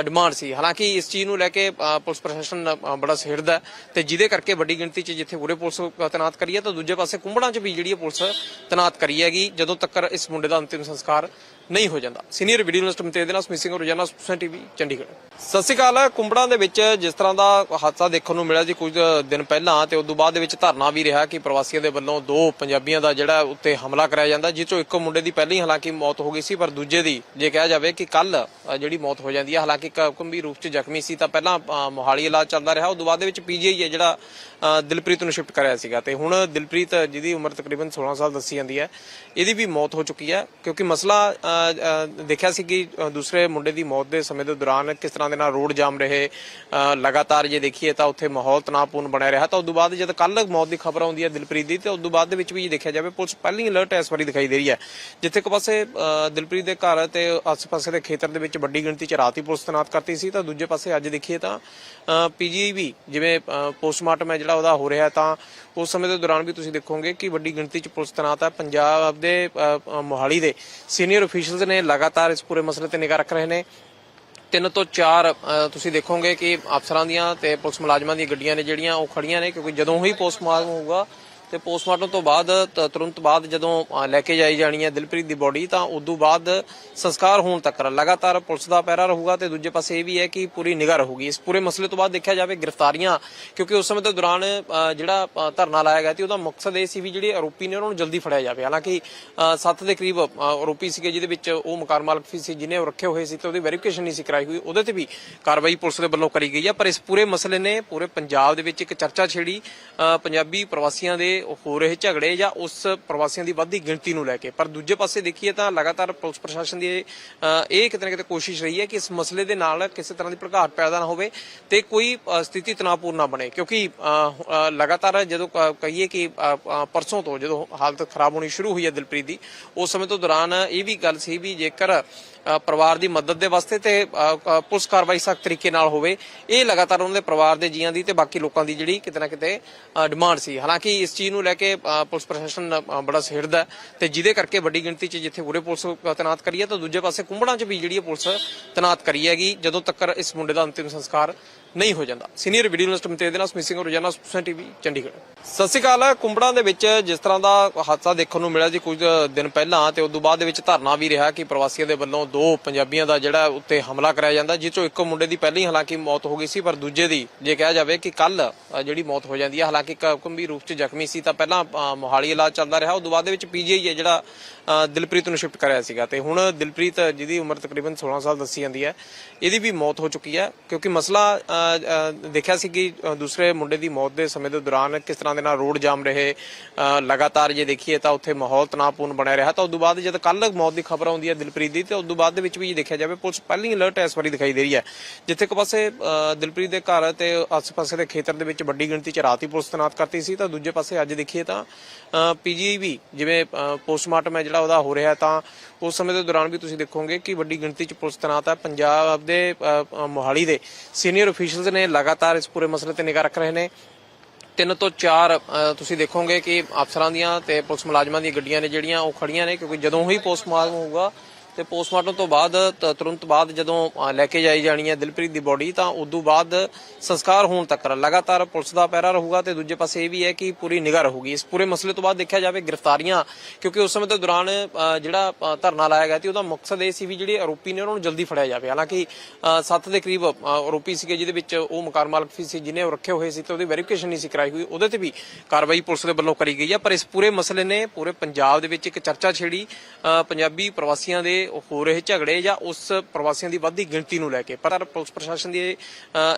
ਡਿਮਾਂਡ ਸੀ। ਹਾਲਾਂਕਿ ਇਸ ਚੀਜ਼ ਨੂੰ ਲੈ ਕੇ ਪੁਲਿਸ ਪ੍ਰਸ਼ਾਸਨ ਅ, ਬੜਾ ਸਿਰਦਾ ਤੇ ਜਿਹਦੇ ਕਰਕੇ ਵੱਡੀ ਗਿਣਤੀ 'ਚ ਜਿੱਥੇ ਪੂਰੇ ਪੁਲਿਸ ਤੈਨਾਤ ਕਰੀ ਹੈ ਤਾਂ ਦੂਜੇ ਪਾਸੇ ਕੁੰਬੜਾਂ 'ਚ ਵੀ ਜਿਹੜੀ ਪੁਲਿਸ ਤੈਨਾਤ ਕਰੀ ਹੈਗੀ ਜਦੋਂ ਤੱਕ ਇਸ ਮੁੰਡੇ ਦਾ ਅੰਤਿਮ ਸੰਸਕਾਰ ਨਹੀਂ ਹੋ ਜਾਂਦਾ। ਸੀਨੀਅਰ ਵੀਡੀਓ ਜਰਨਲਿਸਟ ਮਤੇ ਨਾਲ ਸਮਿਤ ਸਿੰਘ ਰੋਜ਼ਾਨਾ ਸੁਸਨ ਟੀਵੀ ਚੰਡੀਗੜ੍ਹ। ਸਤਿ ਸ਼੍ਰੀ ਅਕਾਲ, ਕੁੰਬੜਾਂ ਦੇ ਵਿੱਚ ਜਿਸ ਤਰ੍ਹਾਂ ਦਾ ਹਾਦਸਾ ਦੇਖਣ ਨੂੰ ਮਿਲਿਆ ਸੀ ਕੁਝ ਦਿਨ ਪਹਿਲਾਂ ਤੇ ਉਸ ਤੋਂ ਬਾਅਦ ਦੇ ਵਿੱਚ ਧਰਨਾ ਵੀ ਰਿਹਾ ਕਿ ਪ੍ਰਵਾਸੀਆਂ ਦੇ ਵੱਲੋਂ ਦੋ ਪੰਜਾਬੀਆਂ ਦਾ ਜਿਹੜਾ ਉੱਤੇ ਹਮਲਾ ਕਰਾਇਆ ਜਾਂਦਾ, ਜਿਸ ਚੋਂ ਇੱਕ ਮੁੰਡੇ ਦੀ ਪਹਿਲੀ ਹਾਲਾਂਕਿ ਮੌਤ ਹੋ ਗਈ ਸੀ, ਪਰ ਦੂਜੇ ਦੀ ਜੇ ਕਿਹਾ ਜਾਵੇ ਕਿ ਕੱਲ ਜਿਹੜੀ ਮੌਤ ਹੋ ਜਾਂਦੀ ਹੈ। ਹਾਲਾਂਕਿ ਗੰਭੀਰ ਰੂਪ 'ਚ ਜ਼ਖਮੀ ਸੀ ਤਾਂ ਪਹਿਲਾਂ ਮੋਹਾਲੀ ਇਲਾਜ ਚੱਲਦਾ ਰਿਹਾ। ਉਸ ਤੋਂ ਬਾਅਦ ਦੇ ਵਿੱਚ ਪੀਜੀਆਈ ਹੈ ਜਿਹੜਾ ਦਿਲਪ੍ਰੀਤ ਨੂੰ ਸ਼ਿਫਟ ਕਰਿਆ ਸੀਗਾ ਤੇ ਹੁਣ ਦਿਲਪ੍ਰੀਤ ਜਿਹਦੀ ਉਮਰ ਤਕਰੀਬਨ 16 ਸਾਲ ਦੱਸੀ ਜਾਂਦੀ ਹੈ, ਇਹਦੀ ਵੀ ਮੌਤ ਹੋ ਚੁੱਕੀ ਹੈ ਕਿਉਂਕਿ ਮਸਲਾ ਦੇਖਿਆ ਸੀ ਕਿ ਦੂਸਰੇ ਮੁੰਡੇ ਦੀ ਮੌਤ ਦੇ ਸਮੇਂ ਦੇ ਦੌਰਾਨ ਕਿਸ ਤਰ੍ਹਾਂ ਦੇ ਨਾਲ ਰੋਡ ਜਾਮ ਰਹੇ ਲਗਾਤਾਰ ਜੇ ਦੇਖੀਏ ਤਾਂ ਉੱਥੇ ਮਾਹੌਲ ਤਣਾਅਪੂਰਨ ਬਣਿਆ ਰਿਹਾ। ਤਾਂ ਉਸ ਤੋਂ ਬਾਅਦ ਜਦ ਕੱਲ ਮੌਤ ਦੀ ਖਬਰ ਆਉਂਦੀ ਹੈ ਦਿਲਪ੍ਰੀਤ ਦੀ, ਤੇ ਉਸ ਤੋਂ ਬਾਅਦ ਦੇ ਵਿੱਚ ਵੀ ਜੇ ਦੇਖਿਆ ਜਾਵੇ ਪੁਲਿਸ ਪਹਿਲੀ ਅਲਰਟ ਇਸ ਵਾਰੀ ਦਿਖਾਈ ਦੇ ਰਹੀ ਹੈ। ਜਿੱਥੇ ਇੱਕ ਪਾਸੇ ਦਿਲਪ੍ਰੀਤ ਦੇ ਘਰ ਤੇ ਆਸ-ਪਾਸੇ ਦੇ ਖੇਤਰ ਦੇ ਵਿੱਚ ਵੱਡੀ ਗਿਣਤੀ 'ਚ ਰਾਤ ਹੀ ਪੁਲਿਸ ਤੈਨਾਤ ਕਰਤੀ ਸੀ, ਤਾਂ ਦੂਜੇ ਪਾਸੇ ਅੱਜ ਦੇਖੀਏ ਤਾਂ ਪੀਜੀਆਈ ਵੀ ਜਿਵੇਂ ਪੋਸਟਮਾਰਟਮ ਹੈ ਜਿਹੜਾ ਉਹਦਾ ਹੋ ਰਿਹਾ ਤਾਂ ਉਸ ਸਮੇਂ ਦੇ ਦੌਰਾਨ ਵੀ ਤੁਸੀਂ ਦੇਖੋਗੇ ਕਿ ਵੱਡੀ ਗਿਣਤੀ 'ਚ ਪੁਲਿਸ ਤੈਨਾਤ ਹੈ। ਪੰਜਾਬ ਦੇ ਮੋਹਾਲੀ ਦੇ ਸੀਨੀਅਰ ਅਫੀਸ਼ੀਅਲਸ ਨੇ ਲਗਾਤਾਰ ਇਸ ਪੂਰੇ ਮਸਲੇ ਤੇ ਨਿਗਾਹ ਰੱਖ ਰਹੇ ਨੇ। ਤਿੰਨ ਤੋਂ ਚਾਰ ਤੁਸੀਂ ਦੇਖੋਗੇ ਕਿ ਅਫਸਰਾਂ ਦੀਆਂ ਤੇ ਪੁਲਿਸ ਮੁਲਾਜ਼ਮਾਂ ਦੀਆਂ ਗੱਡੀਆਂ ਨੇ ਜਿਹੜੀਆਂ ਉਹ ਖੜੀਆਂ ਨੇ ਕਿਉਂਕਿ ਜਦੋਂ ਹੀ ਪੋਸਟਮਾਰਟਮ ਹੋਊਗਾ ਤੇ ਪੋਸਟਮਾਰਟਮ ਤੋਂ ਬਾਅਦ ਤੁਰੰਤ ਬਾਅਦ ਜਦੋਂ ਲੈ ਕੇ ਜਾਈ ਜਾਣੀ ਹੈ ਦਿਲਪ੍ਰੀਤ ਦੀ ਬੋਡੀ, ਤਾਂ ਉਦੋਂ ਬਾਅਦ ਸੰਸਕਾਰ ਹੋਣ ਤੱਕ ਲਗਾਤਾਰ ਪੁਲਿਸ ਦਾ ਪਹਿਰਾ ਰਹੂਗਾ ਤੇ ਦੂਜੇ ਪਾਸੇ ਇਹ ਵੀ ਹੈ ਕਿ ਪੂਰੀ ਨਿਗਾਹ ਰਹੂਗੀ। ਇਸ ਪੂਰੇ ਮਸਲੇ ਤੋਂ ਬਾਅਦ ਦੇਖਿਆ ਜਾਵੇ ਗ੍ਰਿਫਤਾਰੀਆਂ, ਕਿਉਂਕਿ ਉਸ ਸਮੇਂ ਦੇ ਦੌਰਾਨ ਜਿਹੜਾ ਧਰਨਾ ਲਾਇਆ ਗਿਆ ਸੀ, ਉਹਦਾ ਮਕਸਦ ਇਹ ਸੀ ਵੀ ਜਿਹੜੇ ਆਰੋਪੀ ਨੇ ਉਹਨਾਂ ਨੂੰ ਜਲਦੀ ਫੜਿਆ ਜਾਵੇ। ਹਾਲਾਂਕਿ 7 ਦੇ ਕਰੀਬ ਆਰੋਪੀ ਸੀਗੇ ਜਿਹਦੇ ਵਿੱਚ ਉਹ ਮਕਾਨ ਮਾਲਕ ਵੀ ਸੀ ਜਿਹਨੇ ਉਹ ਰੱਖੇ ਹੋਏ ਸੀ ਤੇ ਉਹਦੀ ਵੈਰੀਫਿਕੇਸ਼ਨ ਨਹੀਂ ਸੀ ਕਰਾਈ ਹੋਈ, ਉਹਦੇ ਤੇ ਵੀ ਕਾਰਵਾਈ ਪੁਲਿਸ ਦੇ ਵੱਲੋਂ ਕਰੀ ਗਈ ਹੈ। ਪਰ ਇਸ ਪੂਰੇ ਮਸਲੇ ਨੇ ਪੂਰੇ ਪੰਜਾਬ ਦੇ ਵਿੱਚ ਇੱਕ ਚਰਚਾ ਛੇੜੀ ਪੰਜਾਬੀ ਪ੍ਰਵਾਸੀਆਂ ਦੇ ਹੋ ਰਹੇ ਝਗੜੇ ਜਾਂ ਉਸ ਪ੍ਰਵਾਸੀਆਂ ਦੀ ਵੱਧਦੀ ਗਿਣਤੀ ਨੂੰ ਲੈ ਕੇ। ਪਰ ਦੂਜੇ ਪਾਸੇ ਦੇਖੀਏ ਤਾਂ ਲਗਾਤਾਰ ਪੁਲਿਸ ਪ੍ਰਸ਼ਾਸਨ ਦੀ ਇਹ ਕਿਤੇ ਨਾ ਕਿਤੇ ਕੋਸ਼ਿਸ਼ ਰਹੀ ਹੈ ਕਿ ਇਸ ਮਸਲੇ ਦੇ ਨਾਲ ਕਿਸੇ ਤਰ੍ਹਾਂ ਦੀ ਭੜਕਾਟ ਪੈਦਾ ਨਾ ਹੋਵੇ ਤੇ ਕੋਈ ਸਥਿਤੀ ਤਣਾਅਪੂਰਨ ਨਾ ਬਣੇ। ਕਿਉਂਕਿ ਅ, ਲਗਾਤਾਰ ਜਦੋਂ ਕਹੀਏ ਕਿ ਪਰਸੋਂ ਤੋਂ ਜਦੋਂ ਹਾਲਤ ਖਰਾਬ ਹੋਣੀ ਸ਼ੁਰੂ ਹੋਈ ਹੈ ਦਿਲਪ੍ਰੀਤ ਦੀ ਉਸ ਸਮੇਂ ਤੋਂ ਦੌਰਾਨ ਇਹ ਵੀ ਗੱਲ ਸੀ ਵੀ ਜੇਕਰ ਪਰਿਵਾਰ ਦੀ ਮਦਦ ਦੇ ਵਾਸਤੇ ਤੇ ਪੁਲਿਸ ਕਾਰਵਾਈ ਸਖਤ ਤਰੀਕੇ ਨਾਲ ਹੋਵੇ। ਇਹ ਲਗਾਤਾਰ ਉਹਨਾਂ ਦੇ ਪਰਿਵਾਰ ਦੇ ਜੀਆਂ ਦੀ ਤੇ ਬਾਕੀ ਲੋਕਾਂ ਦੀ ਜਿਹੜੀ ਕਿਤੇ ਨਾ ਕਿਤੇ ਡਿਮਾਂਡ ਸੀ। ਹਾਲਾਂਕਿ ਇਸ ਚੀਜ਼ ਨੂੰ ਲੈ ਕੇ ਪੁਲਿਸ ਪ੍ਰਸ਼ਾਸਨ ਅ, ਬੜਾ ਸਿਰਦਾ ਤੇ ਜਿਹਦੇ ਕਰਕੇ ਵੱਡੀ ਗਿਣਤੀ 'ਚ ਜਿੱਥੇ ਪੂਰੇ ਪੁਲਿਸ ਤੈਨਾਤ ਕਰੀ ਹੈ ਤਾਂ ਦੂਜੇ ਪਾਸੇ ਕੁੰਬੜਾਂ 'ਚ ਵੀ ਜਿਹੜੀ ਪੁਲਿਸ ਤੈਨਾਤ ਕਰੀ ਹੈਗੀ ਜਦੋਂ ਤੱਕ ਇਸ ਮੁੰਡੇ ਦਾ ਅੰਤਿਮ ਸੰਸਕਾਰ ਨਹੀਂ ਹੋ ਜਾਂਦਾ। ਸੀਨੀਅਰ ਵੀਡੀਓ ਜਰਨਲਿਸਟ ਮਤੇ ਦੇ ਨਾਲ ਸਮਿਤ ਰੋਜ਼ਾਨਾ ਸੁਸਨ ਟੀਵੀ ਚੰਡੀਗੜ੍ਹ। ਸਤਿ ਸ਼੍ਰੀ ਅਕਾਲ, ਕੁੰਬੜਾਂ ਦੇ ਵਿੱਚ ਜਿਸ ਤਰ੍ਹਾਂ ਦਾ ਹਾਦਸਾ ਦੇਖਣ ਨੂੰ ਮਿਲਿਆ ਸੀ ਕੁਝ ਦਿਨ ਪਹਿਲਾਂ ਤੇ ਉਸ ਤੋਂ ਬਾਅਦ ਦੇ ਵਿੱਚ ਧਰਨਾ ਵੀ ਰਿਹਾ ਕਿ ਪ੍ਰਵਾਸੀਆਂ ਦੇ ਵੱਲੋਂ ਦੋ ਪੰਜਾਬੀਆਂ ਦਾ ਜਿਹੜਾ ਉੱਤੇ ਹਮਲਾ ਕਰਾਇਆ ਜਾਂਦਾ, ਜਿਸ ਚੋਂ ਇੱਕ ਮੁੰਡੇ ਦੀ ਪਹਿਲੀ ਹਾਲਾਂਕਿ ਮੌਤ ਹੋ ਗਈ ਸੀ, ਪਰ ਦੂਜੇ ਦੀ ਜੇ ਕਿਹਾ ਜਾਵੇ ਕਿ ਕੱਲ ਜਿਹੜੀ ਮੌਤ ਹੋ ਜਾਂਦੀ ਹੈ। ਹਾਲਾਂਕਿ ਗੰਭੀਰ ਰੂਪ 'ਚ ਜ਼ਖਮੀ ਸੀ ਤਾਂ ਪਹਿਲਾਂ ਮੋਹਾਲੀ ਇਲਾਜ ਚੱਲਦਾ ਰਿਹਾ। ਉਸ ਤੋਂ ਬਾਅਦ ਦੇ ਵਿੱਚ ਪੀਜੀਆਈ ਹੈ ਜਿਹੜਾ ਦਿਲਪ੍ਰੀਤ ਨੂੰ ਸ਼ਿਫਟ ਕਰਾਇਆ ਸੀਗਾ ਤੇ ਹੁਣ ਦਿਲਪ੍ਰੀਤ ਜਿਹਦੀ ਉਮਰ ਤਕਰੀਬਨ 16 ਸਾਲ ਦੱਸੀ ਜਾਂਦੀ ਹੈ, ਇਹਦੀ ਵੀ ਮੌਤ ਹੋ ਚੁੱਕੀ ਹੈ ਕਿਉਂਕਿ ਮਸਲਾ ਦੇਖਿਆ ਸੀ ਕਿ ਦੂਸਰੇ ਮੁੰਡੇ ਦੀ ਮੌਤ ਦੇ ਸਮੇਂ ਦੇ ਦੌਰਾਨ ਕਿਸ ਤਰ੍ਹਾਂ ਦੇ ਨਾਲ ਰੋਡ ਜਾਮ ਰਹੇ ਲਗਾਤਾਰ ਜੇ ਦੇਖੀਏ ਤਾਂ ਉੱਥੇ ਮਾਹੌਲ ਤਣਾਅਪੂਰਨ ਬਣਿਆ ਰਿਹਾ, ਤਾਂ ਉਸ ਤੋਂ ਬਾਅਦ ਜਦ ਕੱਲ ਮੌਤ ਦੀ ਖਬਰ ਆਉਂਦੀ ਹੈ ਦਿਲਪ੍ਰੀਤ ਦੀ, ਤੇ ਉਸ ਤੋਂ ਬਾਅਦ ਦੇ ਵਿੱਚ ਵੀ ਜੇ ਦੇਖਿਆ ਜਾਵੇ ਪੁਲਿਸ ਪਹਿਲੀ ਅਲਰਟ ਇਸ ਵਾਰੀ ਦਿਖਾਈ ਦੇ ਰਹੀ ਹੈ, ਜਿੱਥੇ ਇੱਕ ਪਾਸੇ ਦਿਲਪ੍ਰੀਤ ਦੇ ਘਰ ਤੇ ਆਸ-ਪਾਸੇ ਦੇ ਖੇਤਰ ਦੇ ਵਿੱਚ ਵੱਡੀ ਗਿਣਤੀ 'ਚ ਰਾਤੀ ਪੁਲਿਸ ਤੈਨਾਤ ਕਰਤੀ ਸੀ, ਤਾਂ ਦੂਜੇ ਪਾਸੇ ਅੱਜ ਦੇਖੀਏ ਤਾਂ ਪੀਜੀ ਵੀ ਜਿਵੇਂ ਪੋਸਟਮਾਰਟਮ ਹੈ ਜਿਹੜਾ ਉਹਦਾ ਹੋ ਰਿਹਾ ਤਾਂ ਉਸ ਸਮੇਂ ਦੇ ਦੌਰਾਨ ਵੀ ਤੁਸੀਂ ਦੇਖੋਗੇ ਕਿ ਵੱਡੀ ਗਿਣਤੀ 'ਚ ਪੁਲਿਸ ਤੈਨਾਤ ਹੈ। ਪੰਜਾਬ ਦੇ ਮੋਹਾਲੀ ਦੇ ਸੀਨੀਅਰ ਅਫੀਸ਼ੀਅਲਸ ਨੇ ਲਗਾਤਾਰ ਇਸ ਪੂਰੇ ਮਸਲੇ ਤੇ ਨਿਗਾਹ ਰੱਖ ਰਹੇ ਨੇ। ਤਿੰਨ ਤੋਂ ਚਾਰ ਅ, ਤੁਸੀਂ ਦੇਖੋਗੇ ਕਿ ਅਫਸਰਾਂ ਦੀਆਂ ਤੇ ਪੁਲਿਸ ਮੁਲਾਜ਼ਮਾਂ ਦੀਆਂ ਗੱਡੀਆਂ ਨੇ ਜਿਹੜੀਆਂ ਉਹ ਖੜੀਆਂ ਨੇ ਕਿਉਂਕਿ ਜਦੋਂ ਹੀ ਪੋਸਟਮਾਰਟਮ ਹੋਊਗਾ ਤੇ ਪੋਸਟਮਾਰਟਮ ਤੋਂ ਬਾਅਦ ਤੁਰੰਤ ਬਾਅਦ ਜਦੋਂ ਲੈ ਕੇ ਜਾਈ ਜਾਣੀ ਹੈ ਦਿਲਪ੍ਰੀਤ ਦੀ ਬੋਡੀ, ਤਾਂ ਉਦੋਂ ਬਾਅਦ ਸੰਸਕਾਰ ਹੋਣ ਤੱਕ ਲਗਾਤਾਰ ਪੁਲਿਸ ਦਾ ਪਹਿਰਾ ਰਹੂਗਾ ਤੇ ਦੂਜੇ ਪਾਸੇ ਇਹ ਵੀ ਹੈ ਕਿ ਪੂਰੀ ਨਿਗਾਹ ਰਹੂਗੀ। ਇਸ ਪੂਰੇ ਮਸਲੇ ਤੋਂ ਬਾਅਦ ਦੇਖਿਆ ਜਾਵੇ ਗ੍ਰਿਫਤਾਰੀਆਂ, ਕਿਉਂਕਿ ਉਸ ਸਮੇਂ ਦੇ ਦੌਰਾਨ ਜਿਹੜਾ ਧਰਨਾ ਲਾਇਆ ਗਿਆ ਸੀ, ਉਹਦਾ ਮਕਸਦ ਇਹ ਸੀ ਵੀ ਜਿਹੜੇ ਆਰੋਪੀ ਨੇ ਉਹਨਾਂ ਨੂੰ ਜਲਦੀ ਫੜਿਆ ਜਾਵੇ। ਹਾਲਾਂਕਿ 7 ਦੇ ਕਰੀਬ ਆਰੋਪੀ ਸੀਗੇ ਜਿਹਦੇ ਵਿੱਚ ਉਹ ਮਕਾਨ ਮਾਲਕ ਵੀ ਸੀ ਜਿਹਨੇ ਉਹ ਰੱਖੇ ਹੋਏ ਸੀ ਤੇ ਉਹਦੀ ਵੈਰੀਫਿਕੇਸ਼ਨ ਨਹੀਂ ਸੀ ਕਰਾਈ ਹੋਈ। ਉਹਦੇ ਤੇ ਵੀ ਕਾਰਵਾਈ ਪੁਲਿਸ ਦੇ ਵੱਲੋਂ ਕਰੀ ਗਈ ਹੈ ਪਰ ਇਸ ਪੂਰੇ ਮਸਲੇ ਨੇ, ਪੂਰੇ ਪੰਜਾਬ ਦੇ ਵਿੱਚ ਇੱਕ ਚਰਚਾ ਛੇੜੀ ਪੰਜਾਬੀ ਪ੍ਰਵਾਸੀਆਂ ਦੇ ਹੋ ਰਹੇ ਝਗੜੇ ਜਾਂ ਉਸ ਪ੍ਰਵਾਸੀਆਂ ਦੀ ਵੱਧਦੀ ਗਿਣਤੀ ਨੂੰ ਲੈ ਕੇ। ਪਰ ਪੁਲਿਸ ਪ੍ਰਸ਼ਾਸਨ ਦੀ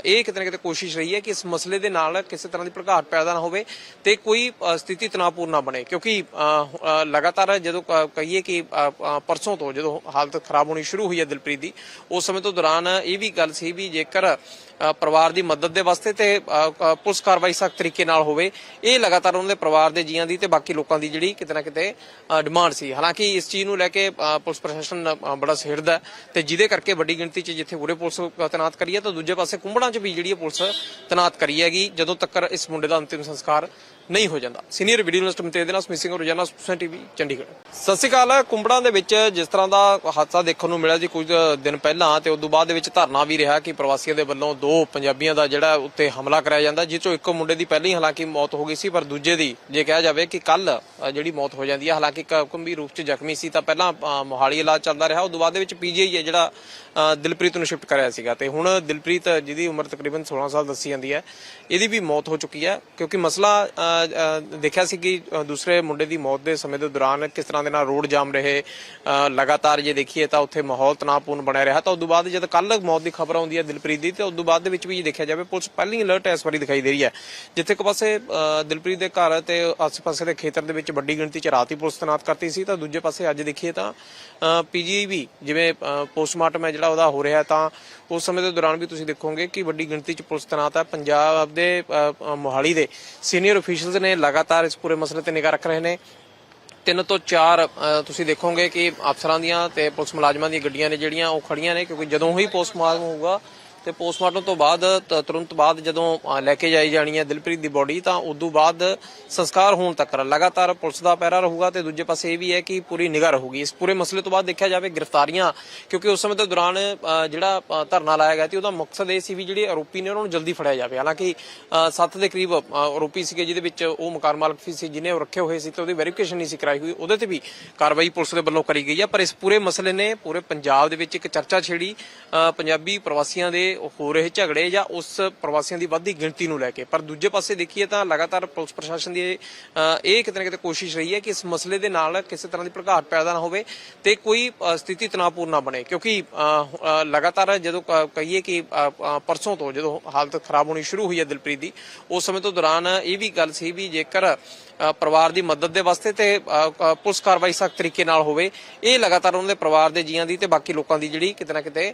ਇਹ, ਕਿਤੇ ਨਾ ਕਿਤੇ ਕੋਸ਼ਿਸ਼ ਰਹੀ ਹੈ ਕਿ ਇਸ ਮਸਲੇ ਦੇ ਨਾਲ ਕਿਸੇ ਤਰ੍ਹਾਂ ਦੀ ਭੜਕਾਟ ਪੈਦਾ ਨਾ ਹੋਵੇ ਤੇ ਕੋਈ ਸਥਿਤੀ ਤਣਾਅਪੂਰਨ ਨਾ ਬਣੇ। ਕਿਉਂਕਿ ਅ, ਲਗਾਤਾਰ ਜਦੋਂ ਕਹੀਏ ਕਿ ਪਰਸੋਂ ਤੋਂ ਜਦੋਂ ਹਾਲਤ ਖਰਾਬ ਹੋਣੀ ਸ਼ੁਰੂ ਹੋਈ ਹੈ ਦਿਲਪ੍ਰੀਤ ਦੀ ਉਸ ਸਮੇਂ ਤੋਂ ਦੌਰਾਨ ਇਹ ਵੀ ਗੱਲ ਸੀ ਵੀ ਜੇਕਰ ਪਰਿਵਾਰ ਦੀ ਮਦਦ ਦੇ ਵਾਸਤੇ ਤੇ ਪੁਲਿਸ ਕਾਰਵਾਈ ਸਖਤ ਤਰੀਕੇ ਨਾਲ ਹੋਵੇ। ਇਹ ਲਗਾਤਾਰ ਉਹਨਾਂ ਦੇ ਪਰਿਵਾਰ ਦੇ ਜੀਆਂ ਦੀ ਤੇ ਬਾਕੀ ਲੋਕਾਂ ਦੀ ਜਿਹੜੀ ਕਿਤੇ ਨਾ ਕਿਤੇ ਡਿਮਾਂਡ ਸੀ। ਹਾਲਾਂਕਿ ਇਸ ਚੀਜ਼ ਨੂੰ ਲੈ ਕੇ ਪੁਲਿਸ ਪ੍ਰਸ਼ਾਸਨ ਬੜਾ ਸਿਰਦਾ ਹੈ ਤੇ ਜਿਹਦੇ ਕਰਕੇ ਵੱਡੀ ਗਿਣਤੀ 'ਚ ਜਿੱਥੇ ਉਰੇ ਪੁਲਿਸ ਤੈਨਾਤ ਕਰੀ ਹੈ, ਤਾਂ ਦੂਜੇ ਪਾਸੇ ਕੁੰਬੜਾਂ 'ਚ ਵੀ ਜਿਹੜੀ ਹੈ ਪੁਲਿਸ ਤੈਨਾਤ ਕਰੀ ਹੈਗੀ, ਜਦੋਂ ਤੱਕ ਇਸ ਮੁੰਡੇ ਦਾ ਅੰਤਿਮ ਸੰਸਕਾਰ ਨਹੀਂ ਹੋ ਜਾਂਦਾ। ਸੀਨੀਅਰ ਵੀਡੀਓ ਜਰਨਲਿਸਟ ਮਤੇਜ ਦੇ ਨਾਲ ਮਿਸਿੰਗ ਰੋਜ਼ਾਨਾ ਸੁਸਨ ਟੀਵੀ ਚੰਡੀਗੜ੍ਹ। ਸਤਿ ਸ਼੍ਰੀ ਅਕਾਲ, ਕੁੰਬੜਾਂ ਦੇ ਵਿੱਚ ਜਿਸ ਤਰ੍ਹਾਂ ਦਾ ਹਾਦਸਾ ਦੇਖਣ ਨੂੰ ਮਿਲਿਆ ਜੀ ਕੁਝ ਦਿਨ ਪਹਿਲਾਂ ਤੇ ਉਸ ਤੋਂ ਬਾਅਦ ਦੇ ਵਿੱਚ ਧਰਨਾ ਵੀ ਰਿਹਾ ਕਿ ਪ੍ਰਵਾਸੀਆਂ ਦੇ ਵੱਲੋਂ ਦੋ ਪੰਜਾਬੀਆਂ ਦਾ ਜਿਹੜਾ ਉੱਤੇ ਹਮਲਾ ਕਰਾਇਆ ਜਾਂਦਾ, ਜਿਸ ਚੋਂ ਇੱਕ ਮੁੰਡੇ ਦੀ ਪਹਿਲੀ ਹਾਲਾਂਕਿ ਮੌਤ ਹੋ ਗਈ ਸੀ, ਪਰ ਦੂਜੇ ਦੀ ਜੇ ਕਿਹਾ ਜਾਵੇ ਕਿ ਕੱਲ ਜਿਹੜੀ ਮੌਤ ਹੋ ਜਾਂਦੀ ਹੈ। ਹਾਲਾਂਕਿ ਗੰਭੀਰ ਰੂਪ 'ਚ ਜ਼ਖਮੀ ਸੀ ਤਾਂ ਪਹਿਲਾਂ ਮੋਹਾਲੀ ਇਲਾਜ ਚੱਲਦਾ ਰਿਹਾ। ਉਸ ਤੋਂ ਬਾਅਦ ਦੇ ਵਿੱਚ ਪੀਜੀਆਈ ਹੈ ਜਿਹੜਾ ਦਿਲਪ੍ਰੀਤ ਨੂੰ ਸ਼ਿਫਟ ਕਰਿਆ ਸੀਗਾ ਤੇ ਹੁਣ ਦਿਲਪ੍ਰੀਤ ਜਿਹਦੀ ਉਮਰ ਤਕਰੀਬਨ 16 ਸਾਲ ਦੱਸੀ ਜਾਂਦੀ ਹੈ, ਇਹਦੀ ਵੀ ਮੌਤ ਹੋ ਚੁੱਕੀ ਹੈ, ਕਿਉਂਕਿ ਮਸਲਾ ਦੇਖਿਆ ਸੀ ਕਿ ਦੂਸਰੇ ਮੁੰਡੇ ਦੀ ਮੌਤ ਦੇ ਸਮੇਂ ਦੇ ਦੌਰਾਨ ਕਿਸ ਤਰ੍ਹਾਂ ਦੇ ਨਾਲ ਰੋਡ ਜਾਮ ਰਹੇ ਲਗਾਤਾਰ ਜੇ ਦੇਖੀਏ ਤਾਂ ਉੱਥੇ ਮਾਹੌਲ ਤਣਾਅਪੂਰਨ ਬਣਿਆ ਰਿਹਾ। ਤਾਂ ਉਸ ਤੋਂ ਬਾਅਦ ਜਦ ਕੱਲ ਮੌਤ ਦੀ ਖਬਰ ਆਉਂਦੀ ਹੈ ਦਿਲਪ੍ਰੀਤ ਦੀ, ਤੇ ਉਸ ਤੋਂ ਬਾਅਦ ਦੇ ਵਿੱਚ ਵੀ ਜੇ ਦੇਖਿਆ ਜਾਵੇ, ਪੁਲਿਸ ਪਹਿਲੀ ਅਲਰਟ ਇਸ ਵਾਰੀ ਦਿਖਾਈ ਦੇ ਰਹੀ ਹੈ। ਜਿੱਥੇ ਇੱਕ ਪਾਸੇ ਦਿਲਪ੍ਰੀਤ ਦੇ ਘਰ ਤੇ ਆਸ-ਪਾਸੇ ਦੇ ਖੇਤਰ ਦੇ ਵਿੱਚ ਵੱਡੀ ਗਿਣਤੀ 'ਚ ਰਾਤੀ ਪੁਲਿਸ ਤੈਨਾਤ ਕਰਤੀ ਸੀ, ਤਾਂ ਦੂਜੇ ਪਾਸੇ ਅੱਜ ਦੇਖੀਏ ਤਾਂ ਪੀਜੀ ਵੀ ਜਿਵੇਂ ਪੋਸਟਮਾਰਟਮ ਹੈ ਜਿਹੜਾ ਉਹਦਾ ਹੋ ਰਿਹਾ ਤਾਂ ਉਸ ਸਮੇਂ ਦੇ ਦੌਰਾਨ ਵੀ ਤੁਸੀਂ ਦੇਖੋਗੇ ਕਿ ਵੱਡੀ ਗਿਣਤੀ 'ਚ ਪੁਲਿਸ ਤੈਨਾਤ ਹੈ। ਪੰਜਾਬ ਦੇ ਮੋਹਾਲੀ ਦੇ ਸੀਨੀਅਰ ਅਫੀਸ਼ੀਅਲਸ ਨੇ ਲਗਾਤਾਰ ਇਸ ਪੂਰੇ ਮਸਲੇ ਤੇ ਨਿਗਾਹ ਰੱਖ ਰਹੇ ਨੇ। ਤਿੰਨ ਤੋਂ ਚਾਰ ਤੁਸੀਂ ਦੇਖੋਗੇ ਕਿ ਅਫਸਰਾਂ ਦੀਆਂ ਤੇ ਪੁਲਿਸ ਮੁਲਾਜ਼ਮਾਂ ਦੀਆਂ ਗੱਡੀਆਂ ਨੇ ਜਿਹੜੀਆਂ ਉਹ ਖੜੀਆਂ ਨੇ, ਕਿਉਂਕਿ ਜਦੋਂ ਹੀ ਪੋਸਟਮਾਰਟਮ ਹੋਊਗਾ ਤੇ ਪੋਸਟਮਾਰਟਮ ਤੋਂ ਬਾਅਦ ਤੁਰੰਤ ਬਾਅਦ ਜਦੋਂ ਲੈ ਕੇ ਜਾਈ ਜਾਣੀ ਹੈ ਦਿਲਪ੍ਰੀਤ ਦੀ ਬੋਡੀ, ਤਾਂ ਉਦੋਂ ਬਾਅਦ ਸੰਸਕਾਰ ਹੋਣ ਤੱਕ ਲਗਾਤਾਰ ਪੁਲਿਸ ਦਾ ਪਹਿਰਾ ਰਹੂਗਾ ਤੇ ਦੂਜੇ ਪਾਸੇ ਇਹ ਵੀ ਹੈ ਕਿ ਪੂਰੀ ਨਿਗਾਹ ਰਹੂਗੀ। ਇਸ ਪੂਰੇ ਮਸਲੇ ਤੋਂ ਬਾਅਦ ਦੇਖਿਆ ਜਾਵੇ ਗ੍ਰਿਫਤਾਰੀਆਂ, ਕਿਉਂਕਿ ਉਸ ਸਮੇਂ ਦੇ ਦੌਰਾਨ ਜਿਹੜਾ ਧਰਨਾ ਲਾਇਆ ਗਿਆ ਸੀ, ਉਹਦਾ ਮਕਸਦ ਇਹ ਸੀ ਵੀ ਜਿਹੜੇ ਆਰੋਪੀ ਨੇ ਉਹਨਾਂ ਨੂੰ ਜਲਦੀ ਫੜਿਆ ਜਾਵੇ। ਹਾਲਾਂਕਿ 7 ਦੇ ਕਰੀਬ ਆਰੋਪੀ ਸੀਗੇ ਜਿਹਦੇ ਵਿੱਚ ਉਹ ਮਕਾਨ ਮਾਲਕ ਸੀ ਜਿਹਨੇ ਉਹ ਰੱਖੇ ਹੋਏ ਸੀ ਤੇ ਉਹਦੀ ਵੈਰੀਫਿਕੇਸ਼ਨ ਨਹੀਂ ਸੀ ਕਰਾਈ ਹੋਈ, ਉਹਦੇ ਤੇ ਵੀ ਕਾਰਵਾਈ ਪੁਲਿਸ ਦੇ ਵੱਲੋਂ ਕਰੀ ਗਈ ਹੈ। ਪਰ ਇਸ ਪੂਰੇ ਮਸਲੇ ਨੇ ਪੂਰੇ ਪੰਜਾਬ ਦੇ ਵਿੱਚ ਇੱਕ ਚਰਚਾ ਛੇੜੀ ਪੰਜਾਬੀ ਪ੍ਰਵਾਸੀਆਂ ਦੇ ਹੋ ਰਹੇ ਝਗੜੇ ਜਾਂ ਉਸ ਪ੍ਰਵਾਸੀਆਂ ਦੀ ਵੱਧਦੀ ਗਿਣਤੀ ਨੂੰ ਲੈ ਕੇ। ਪਰ ਦੂਜੇ ਪਾਸੇ ਦੇਖੀਏ ਤਾਂ ਲਗਾਤਾਰ ਪੁਲਿਸ ਪ੍ਰਸ਼ਾਸਨ ਦੀ ਇਹ, ਕਿਤੇ ਨਾ ਕਿਤੇ ਕੋਸ਼ਿਸ਼ ਰਹੀ ਹੈ ਕਿ ਇਸ ਮਸਲੇ ਦੇ ਨਾਲ ਕਿਸੇ ਤਰ੍ਹਾਂ ਦੀ ਭੜਕਾਟ ਪੈਦਾ ਨਾ ਹੋਵੇ ਤੇ ਕੋਈ ਸਥਿਤੀ ਤਣਾਅਪੂਰਨ ਨਾ ਬਣੇ। ਕਿਉਂਕਿ ਲਗਾਤਾਰ ਜਦੋਂ ਕਹੀਏ ਕਿ ਪਰਸੋਂ ਤੋਂ ਜਦੋਂ ਹਾਲਤ ਖਰਾਬ ਹੋਣੀ ਸ਼ੁਰੂ ਹੋਈ ਹੈ ਦਿਲਪ੍ਰੀਤ ਦੀ ਉਸ ਸਮੇਂ ਤੋਂ ਦੌਰਾਨ ਇਹ ਵੀ ਗੱਲ ਸੀ ਵੀ ਜੇਕਰ ਪਰਿਵਾਰ ਦੀ ਮਦਦ ਦੇ ਵਾਸਤੇ ਤੇ ਪੁਲਿਸ ਕਾਰਵਾਈ ਸਖਤ ਤਰੀਕੇ ਨਾਲ ਹੋਵੇ। ਇਹ ਲਗਾਤਾਰ ਉਹਨਾਂ ਦੇ ਪਰਿਵਾਰ ਦੇ ਜੀਆਂ ਦੀ ਤੇ ਬਾਕੀ ਲੋਕਾਂ ਦੀ ਜਿਹੜੀ ਕਿਤੇ ਨਾ ਕਿਤੇ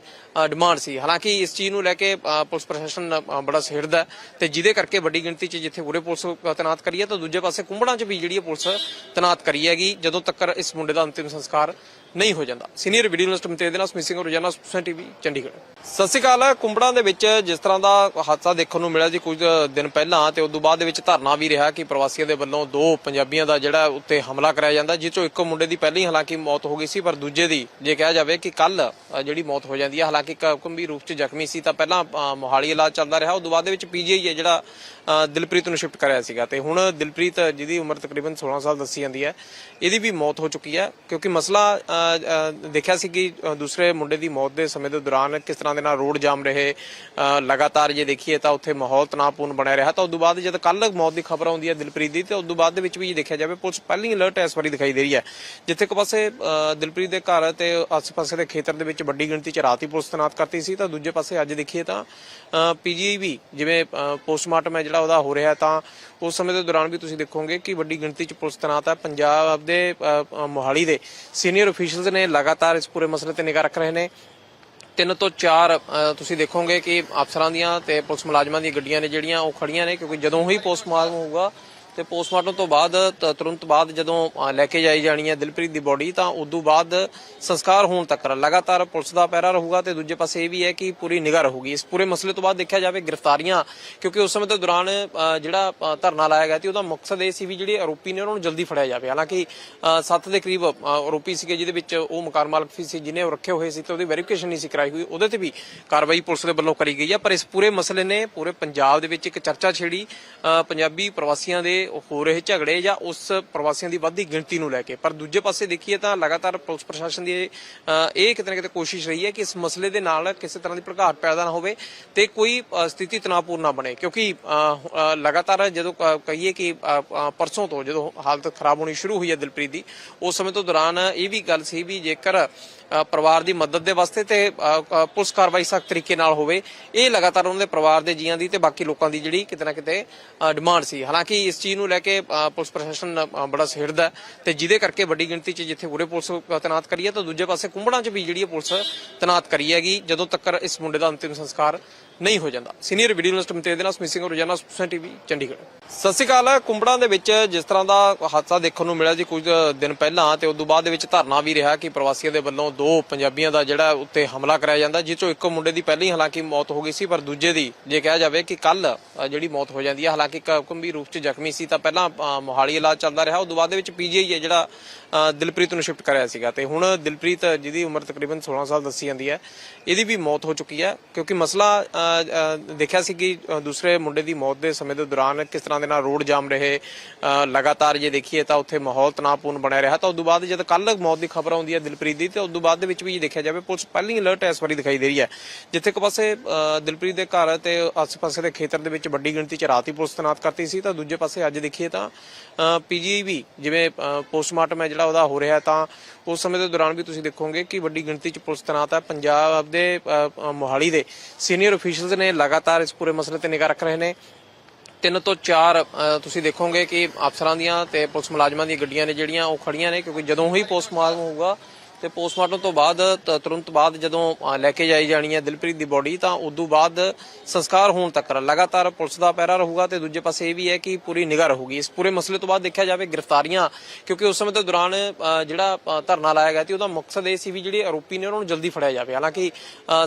ਡਿਮਾਂਡ ਸੀ। ਹਾਲਾਂਕਿ ਇਸ ਚੀਜ਼ ਨੂੰ ਲੈ ਕੇ ਪੁਲਿਸ ਪ੍ਰਸ਼ਾਸਨ ਬੜਾ ਸਿਰਦਾ ਹੈ ਤੇ ਜਿਹਦੇ ਕਰਕੇ ਵੱਡੀ ਗਿਣਤੀ 'ਚ ਜਿੱਥੇ ਉਰੇ ਪੁਲਿਸ ਤੈਨਾਤ ਕਰੀ ਹੈ, ਤਾਂ ਦੂਜੇ ਪਾਸੇ ਕੁੰਬੜਾਂ 'ਚ ਵੀ ਜਿਹੜੀ ਹੈ ਪੁਲਿਸ ਤੈਨਾਤ ਕਰੀ ਹੈਗੀ, ਜਦੋਂ ਤੱਕ ਇਸ ਮੁੰਡੇ ਦਾ ਅੰਤਿਮ ਸੰਸਕਾਰ ਨਹੀਂ ਹੋ ਜਾਂਦਾ। ਸੀਨੀਅਰ ਵੀਡੀਓ ਜਰਨਲਿਸਟ ਮਤੇਜ ਦੇ ਨਾਲ ਮਿਸਿੰਗ ਰੋਜ਼ਾਨਾ ਸੁਸਨ ਟੀਵੀ ਚੰਡੀਗੜ੍ਹ। ਸਤਿ ਸ਼੍ਰੀ ਅਕਾਲ। ਕੁੰਬੜਾਂ ਦੇ ਵਿੱਚ ਜਿਸ ਤਰ੍ਹਾਂ ਦਾ ਹਾਦਸਾ ਦੇਖਣ ਨੂੰ ਮਿਲਿਆ ਜੀ ਕੁਝ ਦਿਨ ਪਹਿਲਾਂ ਤੇ ਉਸ ਤੋਂ ਬਾਅਦ ਦੇ ਵਿੱਚ ਧਰਨਾ ਵੀ ਰਿਹਾ ਕਿ ਪ੍ਰਵਾਸੀਆਂ ਦੇ ਵੱਲੋਂ ਦੋ ਪੰਜਾਬੀਆਂ ਦਾ ਜਿਹੜਾ ਉੱਤੇ ਹਮਲਾ ਕਰਾਇਆ ਜਾਂਦਾ, ਜਿਸ ਚੋਂ ਇੱਕ ਮੁੰਡੇ ਦੀ ਪਹਿਲੀ ਹਾਲਾਂਕਿ ਮੌਤ ਹੋ ਗਈ ਸੀ, ਪਰ ਦੂਜੇ ਦੀ ਜੇ ਕਿਹਾ ਜਾਵੇ ਕਿ ਕੱਲ ਜਿਹੜੀ ਮੌਤ ਹੋ ਜਾਂਦੀ ਹੈ, ਹਾਲਾਂਕਿ ਗੰਭੀਰ ਰੂਪ 'ਚ ਜ਼ਖਮੀ ਸੀ, ਤਾਂ ਪਹਿਲਾਂ ਮੋਹਾਲੀ ਇਲਾਜ ਚੱਲਦਾ ਰਿਹਾ। ਉਸ ਤੋਂ ਬਾਅਦ ਦੇ ਵਿੱਚ ਪੀਜੀਆਈ ਹੈ ਜਿਹੜਾ ਦਿਲਪ੍ਰੀਤ ਨੂੰ ਸ਼ਿਫਟ ਕਰਿਆ ਸੀਗਾ ਤੇ ਹੁਣ ਦਿਲਪ੍ਰੀਤ ਜਿਹਦੀ ਉਮਰ ਤਕਰੀਬਨ 16 ਸਾਲ ਦੱਸੀ ਜਾਂਦੀ ਹੈ, ਇਹਦੀ ਵੀ ਮੌਤ ਹੋ ਚੁੱਕੀ ਹੈ, ਕਿਉਂਕਿ ਮਸਲਾ ਦੇਖਿਆ ਸੀ ਕਿ ਦੂਸਰੇ ਮੁੰਡੇ ਦੀ ਮੌਤ ਦੇ ਸਮੇਂ ਦੇ ਦੌਰਾਨ ਕਿਸ ਤਰ੍ਹਾਂ ਦੇ ਨਾਲ ਰੋਡ ਜਾਮ ਰਹੇ ਲਗਾਤਾਰ ਜੇ ਦੇਖੀਏ ਤਾਂ ਉੱਥੇ ਮਾਹੌਲ ਤਣਾਅਪੂਰਨ ਬਣਿਆ ਰਿਹਾ। ਤਾਂ ਉਸ ਤੋਂ ਬਾਅਦ ਜਦ ਕੱਲ ਮੌਤ ਦੀ ਖਬਰ ਆਉਂਦੀ ਹੈ ਦਿਲਪ੍ਰੀਤ ਦੀ, ਤੇ ਉਸ ਤੋਂ ਬਾਅਦ ਦੇ ਵਿੱਚ ਵੀ ਜੇ ਦੇਖਿਆ ਜਾਵੇ, ਪੁਲਿਸ ਪਹਿਲੀ ਅਲਰਟ ਇਸ ਵਾਰੀ ਦਿਖਾਈ ਦੇ ਰਹੀ ਹੈ। ਜਿੱਥੇ ਇੱਕ ਪਾਸੇ ਦਿਲਪ੍ਰੀਤ ਦੇ ਘਰ ਤੇ ਆਸ-ਪਾਸੇ ਦੇ ਖੇਤਰ ਦੇ ਵਿੱਚ ਵੱਡੀ ਗਿਣਤੀ 'ਚ ਰਾਤ ਹੀ ਪੁਲਿਸ ਤੈਨਾਤ ਕਰਤੀ ਸੀ, ਤਾਂ ਦੂਜੇ ਪਾਸੇ ਅੱਜ ਦੇਖੀਏ ਤਾਂ ਪੀਜੀਆਈ ਵੀ ਜਿਵੇਂ ਪੋਸਟਮਾਰਟਮ ਹੈ ਜਿਹੜਾ ਉਹਦਾ ਹੋ ਰਿਹਾ ਤਾਂ ਉਸ ਸਮੇਂ ਦੇ ਦੌਰਾਨ ਵੀ ਤੁਸੀਂ ਦੇਖੋਗੇ ਕਿ ਵੱਡੀ ਗਿਣਤੀ 'ਚ ਪੁਲਿਸ ਤੈਨਾਤ ਹੈ ਪੰਜਾਬ ਦੇ ਮੋਹਾਲੀ ਦੇ ਸੀਨੀਅਰ ਅਫੀਸ਼ੀਅਲਸ ਨੇ ਲਗਾਤਾਰ ਇਸ ਪੂਰੇ ਮਸਲੇ ਤੇ ਨਿਗਾਹ ਰੱਖ ਰਹੇ ਨੇ। ਤਿੰਨ ਤੋਂ ਚਾਰ ਤੁਸੀਂ ਦੇਖੋਗੇ ਕਿ ਅਫਸਰਾਂ ਦੀਆਂ ਤੇ ਪੁਲਿਸ ਮੁਲਾਜ਼ਮਾਂ ਦੀਆਂ ਗੱਡੀਆਂ ਨੇ ਜਿਹੜੀਆਂ ਉਹ ਖੜੀਆਂ ਨੇ, ਕਿਉਂਕਿ ਜਦੋਂ ਹੀ ਪੋਸਟਮਾਰਟਮ ਹੋਊਗਾ ਤੇ ਪੋਸਟਮਾਰਟਮ ਤੋਂ ਬਾਅਦ ਤੁਰੰਤ ਬਾਅਦ ਜਦੋਂ ਲੈ ਕੇ ਜਾਈ ਜਾਣੀ ਹੈ ਦਿਲਪ੍ਰੀਤ ਦੀ ਬੋਡੀ, ਤਾਂ ਉਦੋਂ ਬਾਅਦ ਸੰਸਕਾਰ ਹੋਣ ਤੱਕ ਲਗਾਤਾਰ ਪੁਲਿਸ ਦਾ ਪਹਿਰਾ ਰਹੂਗਾ ਤੇ ਦੂਜੇ ਪਾਸੇ ਇਹ ਵੀ ਹੈ ਕਿ ਪੂਰੀ ਨਿਗਾਹ ਰਹੂਗੀ। ਇਸ ਪੂਰੇ ਮਸਲੇ ਤੋਂ ਬਾਅਦ ਦੇਖਿਆ ਜਾਵੇ ਗ੍ਰਿਫਤਾਰੀਆਂ, ਕਿਉਂਕਿ ਉਸ ਸਮੇਂ ਦੇ ਦੌਰਾਨ ਜਿਹੜਾ ਧਰਨਾ ਲਾਇਆ ਗਿਆ ਸੀ, ਉਹਦਾ ਮਕਸਦ ਇਹ ਸੀ ਵੀ ਜਿਹੜੇ ਆਰੋਪੀ ਨੇ ਉਹਨਾਂ ਨੂੰ ਜਲਦੀ ਫੜਿਆ ਜਾਵੇ। ਹਾਲਾਂਕਿ 7 ਦੇ ਕਰੀਬ ਆਰੋਪੀ ਸੀਗੇ ਜਿਹਦੇ ਵਿੱਚ ਉਹ ਮਕਾਨ ਮਾਲਕ ਵੀ ਸੀ ਜਿਹਨੇ ਉਹ ਰੱਖੇ ਹੋਏ ਸੀ ਤੇ ਉਹਦੀ ਵੈਰੀਫਿਕੇਸ਼ਨ ਨਹੀਂ ਸੀ ਕਰਾਈ ਹੋਈ। ਉਹਦੇ ਤੇ ਵੀ ਕਾਰਵਾਈ ਪੁਲਿਸ ਦੇ ਵੱਲੋਂ ਕਰੀ ਗਈ ਹੈ ਪਰ ਇਸ ਪੂਰੇ ਮਸਲੇ ਨੇ, ਪੂਰੇ ਪੰਜਾਬ ਦੇ ਵਿੱਚ ਇੱਕ ਚਰਚਾ ਛੇੜੀ ਪੰਜਾਬੀ ਪ੍ਰਵਾਸੀਆਂ ਦੇ ਹੋ ਰਹੇ ਝਗੜੇ ਜਾਂ ਉਸ ਪ੍ਰਵਾਸੀਆਂ ਦੀ ਵੱਧਦੀ ਗਿਣਤੀ ਨੂੰ ਲੈ ਕੇ। ਪਰ ਦੂਜੇ ਪਾਸੇ ਦੇਖੀਏ ਤਾਂ ਲਗਾਤਾਰ ਪੁਲਿਸ ਪ੍ਰਸ਼ਾਸਨ ਦੀ ਇਹ ਕਿਤੇ ਨਾ ਕਿਤੇ ਕੋਸ਼ਿਸ਼ ਰਹੀ ਹੈ ਕਿ ਇਸ ਮਸਲੇ ਦੇ ਨਾਲ ਕਿਸੇ ਤਰ੍ਹਾਂ ਦੀ ਭੜਕਾਟ ਪੈਦਾ ਨਾ ਹੋਵੇ ਤੇ ਕੋਈ ਸਥਿਤੀ ਤਣਾਅਪੂਰਨ ਨਾ ਬਣੇ। ਕਿਉਂਕਿ ਅ, ਲਗਾਤਾਰ ਜਦੋਂ ਕਹੀਏ ਕਿ ਪਰਸੋਂ ਤੋਂ ਜਦੋਂ ਹਾਲਤ ਖਰਾਬ ਹੋਣੀ ਸ਼ੁਰੂ ਹੋਈ ਹੈ ਦਿਲਪ੍ਰੀਤ ਦੀ ਉਸ ਸਮੇਂ ਤੋਂ ਦੌਰਾਨ ਇਹ ਵੀ ਗੱਲ ਸੀ ਵੀ ਜੇਕਰ ਪਰਿਵਾਰ ਦੀ ਮਦਦ ਦੇ ਵਾਸਤੇ ਤੇ ਪੁਲਿਸ ਕਾਰਵਾਈ ਸਖਤ ਤਰੀਕੇ ਨਾਲ ਹੋਵੇ। ਇਹ ਲਗਾਤਾਰ ਉਹਨਾਂ ਦੇ ਪਰਿਵਾਰ ਦੇ ਜੀਆਂ ਦੀ ਤੇ ਬਾਕੀ ਲੋਕਾਂ ਦੀ ਜਿਹੜੀ ਕਿਤੇ ਨਾ ਕਿਤੇ ਡਿਮਾਂਡ ਸੀ। ਹਾਲਾਂਕਿ ਇਸ ਚੀਜ਼ ਨੂੰ ਲੈ ਕੇ ਪੁਲਿਸ ਪ੍ਰਸ਼ਾਸਨ ਬੜਾ ਸਿਰਦਾ ਹੈ ਤੇ ਜਿਹਦੇ ਕਰਕੇ ਵੱਡੀ ਗਿਣਤੀ 'ਚ ਜਿੱਥੇ ਪੂਰੇ ਪੁਲਿਸ ਤੈਨਾਤ ਕਰੀ ਹੈ, ਤਾਂ ਦੂਜੇ ਪਾਸੇ ਕੁੰਬੜਾਂ 'ਚ ਵੀ ਜਿਹੜੀ ਹੈ ਪੁਲਿਸ ਤੈਨਾਤ ਕਰੀ ਹੈਗੀ, ਜਦੋਂ ਤੱਕ ਇਸ ਮੁੰਡੇ ਦਾ ਅੰਤਿਮ ਸੰਸਕਾਰ ਨਹੀਂ ਹੋ ਜਾਂਦਾ। ਸੀਨੀਅਰ ਵੀਡੀਓ ਜਰਨਲਿਸਟ ਨਾਲ ਸਮਿਤ ਰੋਜ਼ਾਨਾ ਸੁਪਸਨ ਟੀਵੀ ਚੰਡੀਗੜ੍ਹ। ਸਤਿ ਸ਼੍ਰੀ ਅਕਾਲ। ਕੁੰਬੜਾਂ ਦੇ ਵਿੱਚ ਜਿਸ ਤਰ੍ਹਾਂ ਦਾ ਹਾਦਸਾ ਦੇਖਣ ਨੂੰ ਮਿਲਿਆ ਜੀ ਕੁਝ ਦਿਨ ਪਹਿਲਾਂ ਤੇ ਉਸ ਤੋਂ ਬਾਅਦ ਦੇ ਵਿੱਚ ਧਰਨਾ ਵੀ ਰਿਹਾ ਕਿ ਪ੍ਰਵਾਸੀਆਂ ਦੇ ਵੱਲੋਂ ਦੋ ਪੰਜਾਬੀਆਂ ਦਾ ਜਿਹੜਾ ਉੱਤੇ ਹਮਲਾ ਕਰਾਇਆ ਜਾਂਦਾ, ਜਿਸ ਚੋਂ ਇੱਕ ਮੁੰਡੇ ਦੀ ਪਹਿਲੀ ਹਾਲਾਂਕਿ ਮੌਤ ਹੋ ਗਈ ਸੀ, ਪਰ ਦੂਜੇ ਦੀ ਜੇ ਕਿਹਾ ਜਾਵੇ ਕਿ ਕੱਲ ਜਿਹੜੀ ਮੌਤ ਹੋ ਜਾਂਦੀ ਹੈ। ਹਾਲਾਂਕਿ ਗੰਭੀਰ ਰੂਪ 'ਚ ਜ਼ਖਮੀ ਸੀ ਤਾਂ ਪਹਿਲਾਂ ਮੋਹਾਲੀ ਇਲਾਜ ਚੱਲਦਾ ਰਿਹਾ। ਉਸ ਤੋਂ ਬਾਅਦ ਦੇ ਵਿੱਚ ਪੀਜੀਆਈ ਹੈ ਜਿਹੜਾ ਦਿਲਪ੍ਰੀਤ ਨੂੰ ਸ਼ਿਫਟ ਕਰਿਆ ਸੀਗਾ ਤੇ ਹੁਣ ਦਿਲਪ੍ਰੀਤ ਜਿਹਦੀ ਉਮਰ ਤਕਰੀਬਨ 16 ਸਾਲ ਦੱਸੀ ਜਾਂਦੀ ਹੈ, ਇਹਦੀ ਵੀ ਮੌਤ ਹੋ ਚੁੱਕੀ ਹੈ ਕਿਉਂਕਿ ਮਸਲਾ ਦੇਖਿਆ ਸੀ ਕਿ ਦੂਸਰੇ ਮੁੰਡੇ ਦੀ ਮੌਤ ਦੇ ਸਮੇਂ ਦੇ ਦੌਰਾਨ ਕਿਸ ਤਰ੍ਹਾਂ ਦੇ ਨਾਲ ਰੋਡ ਜਾਮ ਰਹੇ ਲਗਾਤਾਰ ਜੇ ਦੇਖੀਏ ਤਾਂ ਉੱਥੇ ਮਾਹੌਲ ਤਣਾਅਪੂਰਨ ਬਣਿਆ ਰਿਹਾ। ਤਾਂ ਉਸ ਤੋਂ ਬਾਅਦ ਜਦ ਕੱਲ ਮੌਤ ਦੀ ਖਬਰ ਆਉਂਦੀ ਹੈ ਦਿਲਪ੍ਰੀਤ ਦੀ, ਤੇ ਉਸ ਤੋਂ ਬਾਅਦ ਦੇ ਵਿੱਚ ਵੀ ਜੇ ਦੇਖਿਆ ਜਾਵੇ, ਪੁਲਿਸ ਪਹਿਲੀ ਅਲਰਟ ਇਸ ਵਾਰੀ ਦਿਖਾਈ ਦੇ ਰਹੀ ਹੈ। ਜਿੱਥੇ ਇੱਕ ਪਾਸੇ ਦਿਲਪ੍ਰੀਤ ਦੇ ਘਰ ਤੇ ਆਸ-ਪਾਸੇ ਦੇ ਖੇਤਰ ਦੇ ਵਿੱਚ ਵੱਡੀ ਗਿਣਤੀ 'ਚ ਰਾਤ ਹੀ ਪੁਲਿਸ ਤੈਨਾਤ ਕਰਤੀ ਸੀ, ਤਾਂ ਦੂਜੇ ਪਾਸੇ ਅੱਜ ਦੇਖੀਏ ਤਾਂ ਪੀਜੀਆਈ ਵੀ ਜਿਵੇਂ ਪੋਸਟਮਾਰਟਮ ਹੈ ਜਿਹੜਾ ਉਹਦਾ ਹੋ ਰਿਹਾ ਤਾਂ ਉਸ ਸਮੇਂ ਦੇ ਦੌਰਾਨ ਵੀ ਤੁਸੀਂ ਦੇਖੋਗੇ ਕਿ ਵੱਡੀ ਗਿਣਤੀ 'ਚ ਪੁਲਿਸ ਤੈਨਾਤ ਹੈ। ਪੰਜਾਬ ਦੇ ਮੋਹਾਲੀ ਦੇ ਸੀਨੀਅਰ ਅਫੀਸ਼ੀਅਲਸ ਨੇ ਲਗਾਤਾਰ ਇਸ ਪੂਰੇ ਮਸਲੇ ਤੇ ਨਿਗਾਹ ਰੱਖ ਰਹੇ ਨੇ। ਤਿੰਨ ਤੋਂ ਚਾਰ ਤੁਸੀਂ ਦੇਖੋਗੇ ਕਿ ਅਫਸਰਾਂ ਦੀਆਂ ਤੇ ਪੁਲਿਸ ਮੁਲਾਜ਼ਮਾਂ ਦੀਆਂ ਗੱਡੀਆਂ ਨੇ ਜਿਹੜੀਆਂ ਉਹ ਖੜੀਆਂ ਨੇ, ਕਿਉਂਕਿ ਜਦੋਂ ਹੀ ਪੋਸਟਮਾਰਟਮ ਹੋਊਗਾ ਤੇ ਪੋਸਟਮਾਰਟਮ ਤੋਂ ਬਾਅਦ ਤੁਰੰਤ ਬਾਅਦ ਜਦੋਂ ਲੈ ਕੇ ਜਾਈ ਜਾਣੀ ਹੈ ਦਿਲਪ੍ਰੀਤ ਦੀ ਬੋਡੀ, ਤਾਂ ਉਦੋਂ ਬਾਅਦ ਸੰਸਕਾਰ ਹੋਣ ਤੱਕ ਲਗਾਤਾਰ ਪੁਲਿਸ ਦਾ ਪਹਿਰਾ ਰਹੂਗਾ ਤੇ ਦੂਜੇ ਪਾਸੇ ਇਹ ਵੀ ਹੈ ਕਿ ਪੂਰੀ ਨਿਗਾਹ ਰਹੂਗੀ। ਇਸ ਪੂਰੇ ਮਸਲੇ ਤੋਂ ਬਾਅਦ ਦੇਖਿਆ ਜਾਵੇ ਗ੍ਰਿਫਤਾਰੀਆਂ, ਕਿਉਂਕਿ ਉਸ ਸਮੇਂ ਦੇ ਦੌਰਾਨ ਜਿਹੜਾ ਧਰਨਾ ਲਾਇਆ ਗਿਆ ਸੀ, ਉਹਦਾ ਮਕਸਦ ਇਹ ਸੀ ਵੀ ਜਿਹੜੇ ਆਰੋਪੀ ਨੇ ਉਹਨਾਂ ਨੂੰ ਜਲਦੀ ਫੜਿਆ ਜਾਵੇ। ਹਾਲਾਂਕਿ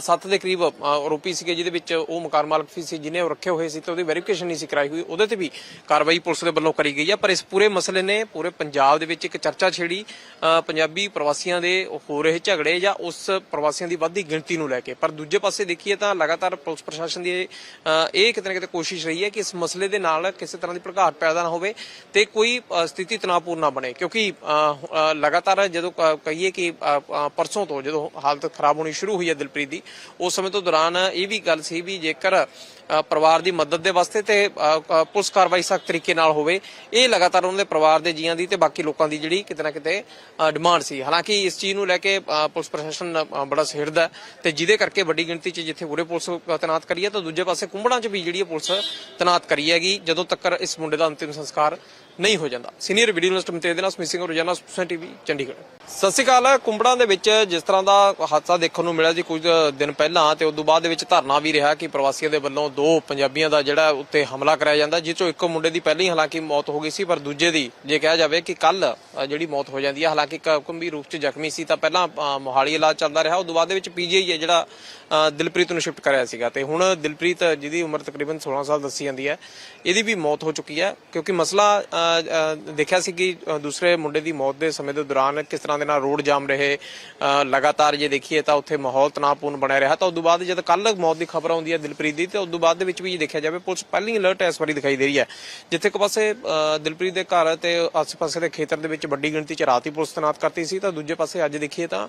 7 ਦੇ ਕਰੀਬ ਆਰੋਪੀ ਸੀਗੇ ਜਿਹਦੇ ਵਿੱਚ ਉਹ ਮਕਾਨ ਮਾਲਕ ਵੀ ਸੀ ਜਿਹਨੇ ਉਹ ਰੱਖੇ ਹੋਏ ਸੀ ਤੇ ਉਹਦੀ ਵੈਰੀਫਿਕੇਸ਼ਨ ਨਹੀਂ ਸੀ ਕਰਾਈ ਹੋਈ। ਉਹਦੇ ਤੇ ਵੀ ਕਾਰਵਾਈ ਪੁਲਿਸ ਦੇ ਵੱਲੋਂ ਕਰੀ ਗਈ ਹੈ। ਪਰ ਇਸ ਪੂਰੇ ਮਸਲੇ ਨੇ, ਪੂਰੇ ਪੰਜਾਬ ਦੇ ਵਿੱਚ ਇੱਕ ਚਰਚਾ ਛੇੜੀ ਪੰਜਾਬੀ ਪ੍ਰਵਾਸੀਆਂ ਦੇ ਹੋ ਰਹੇ ਝਗੜੇ ਜਾਂ ਉਸ ਪ੍ਰਵਾਸੀਆਂ ਦੀ ਵੱਧਦੀ ਗਿਣਤੀ ਨੂੰ ਲੈ ਕੇ। ਪਰ ਦੂਜੇ ਪਾਸੇ ਦੇਖੀਏ ਤਾਂ ਲਗਾਤਾਰ ਪੁਲਿਸ ਪ੍ਰਸ਼ਾਸਨ ਦੀ ਇਹ ਕਿਤੇ ਨਾ ਕਿਤੇ ਕੋਸ਼ਿਸ਼ ਰਹੀ ਹੈ ਕਿ ਇਸ ਮਸਲੇ ਦੇ ਨਾਲ ਕਿਸੇ ਤਰ੍ਹਾਂ ਦੀ ਭੜਕਾਟ ਪੈਦਾ ਨਾ ਹੋਵੇ ਤੇ ਕੋਈ ਸਥਿਤੀ ਤਣਾਅਪੂਰਨ ਨਾ ਬਣੇ। ਕਿਉਂਕਿ ਲਗਾਤਾਰ ਜਦੋਂ ਕਹੀਏ ਕਿ ਪਰਸੋਂ ਤੋਂ ਜਦੋਂ ਹਾਲਤ ਖਰਾਬ ਹੋਣੀ ਸ਼ੁਰੂ ਹੋਈ ਹੈ ਦਿਲਪ੍ਰੀਤ ਦੀ, ਉਸ ਸਮੇਂ ਤੋਂ ਦੌਰਾਨ ਇਹ ਵੀ ਗੱਲ ਸੀ ਵੀ ਜੇਕਰ ਪਰਿਵਾਰ ਦੀ ਮਦਦ ਦੇ ਵਾਸਤੇ ਤੇ ਪੁਲਿਸ ਕਾਰਵਾਈ ਸਖਤ ਤਰੀਕੇ ਨਾਲ ਹੋਵੇ, ਇਹ ਲਗਾਤਾਰ ਉਹਨਾਂ ਦੇ ਪਰਿਵਾਰ ਦੇ ਜੀਆਂ ਦੀ ਤੇ ਬਾਕੀ ਲੋਕਾਂ ਦੀ ਜਿਹੜੀ ਕਿਤੇ ਨਾ ਕਿਤੇ ਡਿਮਾਂਡ ਸੀ। ਹਾਲਾਂਕਿ ਇਸ ਚੀਜ਼ ਨੂੰ ਲੈ ਕੇ ਪੁਲਿਸ ਪ੍ਰਸ਼ਾਸਨ ਬੜਾ ਸਿਰਦਾ ਹੈ ਤੇ ਜਿਹਦੇ ਕਰਕੇ ਵੱਡੀ ਗਿਣਤੀ 'ਚ ਜਿੱਥੇ ਪੂਰੇ ਪੁਲਿਸ ਤੈਨਾਤ ਕਰੀ ਹੈ, ਤਾਂ ਦੂਜੇ ਪਾਸੇ ਕੁੰਬੜਾਂ 'ਚ ਵੀ ਜਿਹੜੀ ਹੈ ਪੁਲਿਸ ਤੈਨਾਤ ਕਰੀ ਹੈਗੀ, ਜਦੋਂ ਤੱਕ ਇਸ ਮੁੰਡੇ ਦਾ ਅੰਤਿਮ ਸੰਸਕਾਰ ਨਹੀਂ ਹੋ ਜਾਂਦਾ। ਸੀਨੀਅਰ ਵੀਡੀਓ ਜਰਨਲਿਸਟ ਮਤੇ ਦੇ ਨਾਲ ਸਮਿਤ ਸਿੰਘ ਰੋਜ਼ਾਨਾ ਸੁਪਸਨ ਟੀਵੀ, ਚੰਡੀਗੜ੍ਹ। ਸਤਿ ਸ਼੍ਰੀ ਅਕਾਲ, ਕੁੰਬੜਾਂ ਦੇ ਵਿੱਚ ਜਿਸ ਤਰ੍ਹਾਂ ਦਾ ਹਾਦਸਾ ਦੇਖਣ ਨੂੰ ਮਿਲਿਆ ਜੀ ਕੁਝ ਦਿਨ ਪਹਿਲਾਂ, ਤੇ ਉਸ ਤੋਂ ਬਾਅਦ ਦੇ ਵਿੱਚ ਧਰਨਾ ਵੀ ਰਿਹਾ ਕਿ ਪ੍ਰਵਾਸੀਆਂ ਦੇ ਵੱਲੋਂ ਦੋ ਪੰਜਾਬੀਆਂ ਦਾ ਜਿਹੜਾ ਉੱਤੇ ਹਮਲਾ ਕਰਾਇਆ ਜਾਂਦਾ ਜਿਸ ਚੋਂ ਇੱਕ ਮੁੰਡੇ ਦੀ ਪਹਿਲੀ ਹਾਲਾਂਕਿ ਮੌਤ ਹੋ ਗਈ ਸੀ, ਪਰ ਦੂਜੇ ਦੀ ਜੇ ਕਿਹਾ ਜਾਵੇ ਕਿ ਕੱਲ ਜਿਹੜੀ ਮੌਤ ਹੋ ਜਾਂਦੀ ਹੈ, ਹਾਲਾਂਕਿ ਕ- ਗੰਭੀਰ ਰੂਪ 'ਚ ਜ਼ਖਮੀ ਸੀ, ਤਾਂ ਪਹਿਲਾਂ ਮੋਹਾਲੀ ਇਲਾਜ ਚੱਲਦਾ ਰਿਹਾ ਉਸ ਤੋਂ ਬਾਅਦ ਦੇ ਵਿੱਚ ਪੀਜੀਆਈ ਹੈ ਜਿਹੜਾ ਦਿਲਪ੍ਰੀਤ ਨੂੰ ਸ਼ਿਫਟ ਕਰਿਆ ਸੀਗਾ। ਤੇ ਹੁਣ ਦਿਲਪ੍ਰੀਤ ਜਿਹਦੀ ਉਮਰ ਤਕਰੀਬਨ 16 ਸਾਲ ਦੱਸੀ ਜਾਂਦੀ ਹੈ, ਇਹਦੀ ਵੀ ਮੌਤ ਹੋ ਚੁੱਕੀ ਹੈ, ਕਿਉਂਕਿ ਮਸਲਾ ਦੇਖਿਆ ਸੀ ਕਿ ਦੂਸਰੇ ਮੁੰਡੇ ਦੀ ਮੌਤ ਦੇ ਸਮੇਂ ਦੇ ਦੌਰਾਨ ਕਿਸ ਤਰ੍ਹਾਂ ਦੇ ਨਾਲ ਰੋਡ ਜਾਮ ਰਹੇ ਲਗਾਤਾਰ ਜੇ ਦੇਖੀਏ ਤਾਂ ਉੱਥੇ ਮਾਹੌਲ ਤਣਾਅਪੂਰਨ ਬਣਿਆ ਰਿਹਾ। ਤਾਂ ਉਸ ਤੋਂ ਬਾਅਦ ਜਦ ਕੱਲ ਮੌਤ ਦੀ ਖਬਰ ਆਉਂਦੀ ਹੈ ਦਿਲਪ੍ਰੀਤ ਦੀ, ਤੇ ਉਸ ਤੋਂ ਬਾਅਦ ਦੇ ਵਿੱਚ ਵੀ ਦੇਖਿਆ ਜਾਵੇ, ਪੁਲਿਸ ਪਹਿਲੀ ਅਲਰਟ ਇਸ ਵਾਰੀ ਦਿਖਾਈ ਦੇ ਰਹੀ ਹੈ, ਜਿੱਥੇ ਇੱਕ ਪਾਸੇ ਦਿਲਪ੍ਰੀਤ ਦੇ ਘਰ ਤੇ ਆਸ-ਪਾਸੇ ਦੇ ਖੇਤਰ ਦੇ ਵਿੱਚ ਵੱਡੀ ਗਿਣਤੀ 'ਚ ਰਾਤ ਪੁਲਿਸ ਤੈਨਾਤ ਕਰਤੀ ਸੀ, ਤਾਂ ਦੂਜੇ ਪਾਸੇ ਅੱਜ ਦੇਖੀਏ ਤਾਂ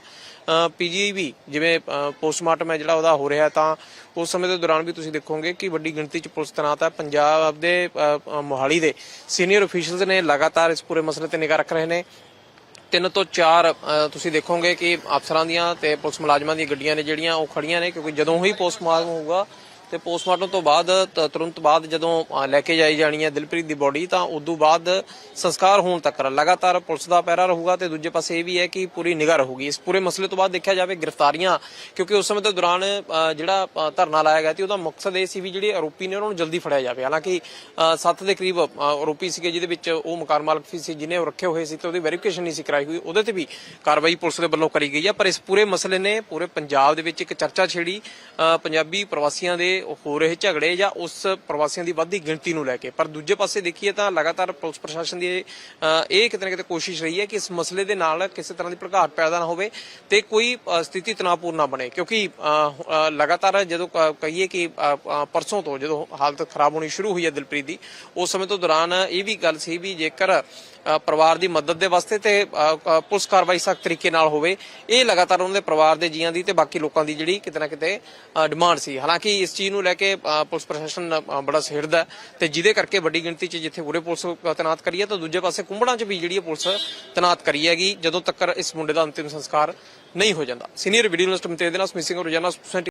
ਪੀਜੀਆਈ ਵੀ ਜਿਵੇਂ ਪੋਸਟਮਾਰਟਮ ਹੈ ਜਿਹੜਾ ਉਹਦਾ ਹੋ ਰਿਹਾ ਤਾਂ ਉਸ ਸਮੇਂ ਦੇ ਦੌਰਾਨ ਵੀ ਤੁਸੀਂ ਦੇਖੋਗੇ ਕਿ ਵੱਡੀ ਗਿਣਤੀ 'ਚ ਪੁਲਿਸ ਤੈਨਾਤ ਹੈ। ਪੰਜਾਬ ਦੇ ਮੋਹਾਲੀ ਦੇ ਸੀਨੀਅਰ ਅਫੀਸ਼ੀਅਲਸ ਨੇ ਲਗਾਤਾਰ ਇਸ ਪੂਰੇ ਮਸਲੇ ਤੇ ਨਿਗਾਹ ਰੱਖ ਰਹੇ ਨੇ। ਤਿੰਨ ਤੋਂ ਚਾਰ ਤੁਸੀਂ ਦੇਖੋਗੇ ਕਿ ਅਫਸਰਾਂ ਦੀਆਂ ਤੇ ਪੁਲਿਸ ਮੁਲਾਜ਼ਮਾਂ ਦੀਆਂ ਗੱਡੀਆਂ ਨੇ ਜਿਹੜੀਆਂ ਉਹ ਖੜੀਆਂ ਨੇ, ਕਿਉਂਕਿ ਜਦੋਂ ਹੀ ਪੋਸਟਮਾਰਟਮ ਹੋਊਗਾ ਤੇ ਪੋਸਟਮਾਰਟਮ ਤੋਂ ਬਾਅਦ ਤੁਰੰਤ ਬਾਅਦ ਜਦੋਂ ਲੈ ਕੇ ਜਾਈ ਜਾਣੀ ਹੈ ਦਿਲਪ੍ਰੀਤ ਦੀ ਬੋਡੀ, ਤਾਂ ਉਦੋਂ ਬਾਅਦ ਸੰਸਕਾਰ ਹੋਣ ਤੱਕ ਲਗਾਤਾਰ ਪੁਲਿਸ ਦਾ ਪਹਿਰਾ ਰਹੂਗਾ ਤੇ ਦੂਜੇ ਪਾਸੇ ਇਹ ਵੀ ਹੈ ਕਿ ਪੂਰੀ ਨਿਗਾਹ ਰਹੂਗੀ। ਇਸ ਪੂਰੇ ਮਸਲੇ ਤੋਂ ਬਾਅਦ ਦੇਖਿਆ ਜਾਵੇ ਗ੍ਰਿਫਤਾਰੀਆਂ, ਕਿਉਂਕਿ ਉਸ ਸਮੇਂ ਦੇ ਦੌਰਾਨ ਜਿਹੜਾ ਧਰਨਾ ਲਾਇਆ ਗਿਆ ਸੀ, ਉਹਦਾ ਮਕਸਦ ਇਹ ਸੀ ਵੀ ਜਿਹੜੇ ਆਰੋਪੀ ਨੇ ਉਹਨਾਂ ਨੂੰ ਜਲਦੀ ਫੜਿਆ ਜਾਵੇ। ਹਾਲਾਂਕਿ 7 ਦੇ ਕਰੀਬ ਆਰੋਪੀ ਸੀਗੇ ਜਿਹਦੇ ਵਿੱਚ ਉਹ ਮਕਾਨ ਮਾਲਕ ਵੀ ਸੀ ਜਿਹਨੇ ਉਹ ਰੱਖੇ ਹੋਏ ਸੀ ਤੇ ਉਹਦੀ ਵੈਰੀਫਿਕੇਸ਼ਨ ਨਹੀਂ ਸੀ ਕਰਾਈ ਹੋਈ। ਉਹਦੇ ਤੇ ਵੀ ਕਾਰਵਾਈ ਪੁਲਿਸ ਦੇ ਵੱਲੋਂ ਕਰੀ ਗਈ ਹੈ ਪਰ ਇਸ ਪੂਰੇ ਮਸਲੇ ਨੇ ਪੂਰੇ ਪੰਜਾਬ ਦੇ ਵਿੱਚ ਇੱਕ ਚਰਚਾ ਛੇੜੀ ਪੰਜਾਬੀ ਪ੍ਰਵਾਸੀਆਂ ਦੇ ਹੋ ਰਹੇ ਝਗੜੇ ਜਾਂ ਉਸ ਪ੍ਰਵਾਸੀਆਂ ਦੀ ਵੱਧਦੀ ਗਿਣਤੀ ਨੂੰ ਲੈ ਕੇ। ਪਰ ਦੂਜੇ ਪਾਸੇ ਦੇਖੀਏ ਤਾਂ ਲਗਾਤਾਰ ਪੁਲਿਸ ਪ੍ਰਸ਼ਾਸਨ ਦੀ ਇਹ ਕਿਤੇ ਨਾ ਕਿਤੇ ਕੋਸ਼ਿਸ਼ ਰਹੀ ਹੈ ਕਿ ਇਸ ਮਸਲੇ ਦੇ ਨਾਲ ਕਿਸੇ ਤਰ੍ਹਾਂ ਦੀ ਭੜਕਾਟ ਪੈਦਾ ਨਾ ਹੋਵੇ ਤੇ ਕੋਈ ਸਥਿਤੀ ਤਣਾਅਪੂਰਨ ਨਾ ਬਣੇ। ਕਿਉਂਕਿ ਲਗਾਤਾਰ ਜਦੋਂ ਕਹੀਏ ਕਿ ਪਰਸੋਂ ਤੋਂ ਜਦੋਂ ਹਾਲਤ ਖਰਾਬ ਹੋਣੀ ਸ਼ੁਰੂ ਹੋਈ ਹੈ ਦਿਲਪ੍ਰੀਤ ਦੀ, ਉਸ ਸਮੇਂ ਤੋਂ ਦੌਰਾਨ ਇਹ ਵੀ ਗੱਲ ਸੀ ਵੀ ਜੇਕਰ ਪਰਿਵਾਰ ਦੀ ਮਦਦ ਦੇ ਵਾਸਤੇ ਤੇ ਪੁਲਿਸ ਕਾਰਵਾਈ ਸਖਤ ਤਰੀਕੇ ਨਾਲ ਹੋਵੇ। ਇਹ ਲਗਾਤਾਰ ਉਹਨਾਂ ਦੇ ਪਰਿਵਾਰ ਦੇ ਜੀਆਂ ਦੀ ਤੇ ਬਾਕੀ ਲੋਕਾਂ ਦੀ ਜਿਹੜੀ ਕਿਤੇ ਨਾ ਕਿਤੇ ਡਿਮਾਂਡ ਸੀ। ਹਾਲਾਂਕਿ ਇਸ ਚੀਜ਼ ਨੂੰ ਲੈ ਕੇ ਪੁਲਿਸ ਪ੍ਰਸ਼ਾਸਨ ਬੜਾ ਸਿਰਦਾ ਹੈ ਤੇ ਜਿਹਦੇ ਕਰਕੇ ਵੱਡੀ ਗਿਣਤੀ 'ਚ ਜਿੱਥੇ ਪੂਰੇ ਪੁਲਿਸ ਤੈਨਾਤ ਕਰੀ ਹੈ, ਤਾਂ ਦੂਜੇ ਪਾਸੇ ਕੁੰਬੜਾਂ 'ਚ ਵੀ ਜਿਹੜੀ ਹੈ ਪੁਲਿਸ ਤੈਨਾਤ ਕਰੀ ਹੈਗੀ, ਜਦੋਂ ਤੱਕ ਇਸ ਮੁੰਡੇ ਦਾ ਅੰਤਿਮ ਸੰਸਕਾਰ ਨਹੀਂ ਹੋ ਜਾਂਦਾ। ਸੀਨੀਅਰ ਵੀਡੀਓ ਜਰਨਲਿਸਟ ਮਤੇ ਦੇ ਨਾਲ ਸਮਿਸਿੰਗ ਰੋਜ਼ਾਨਾ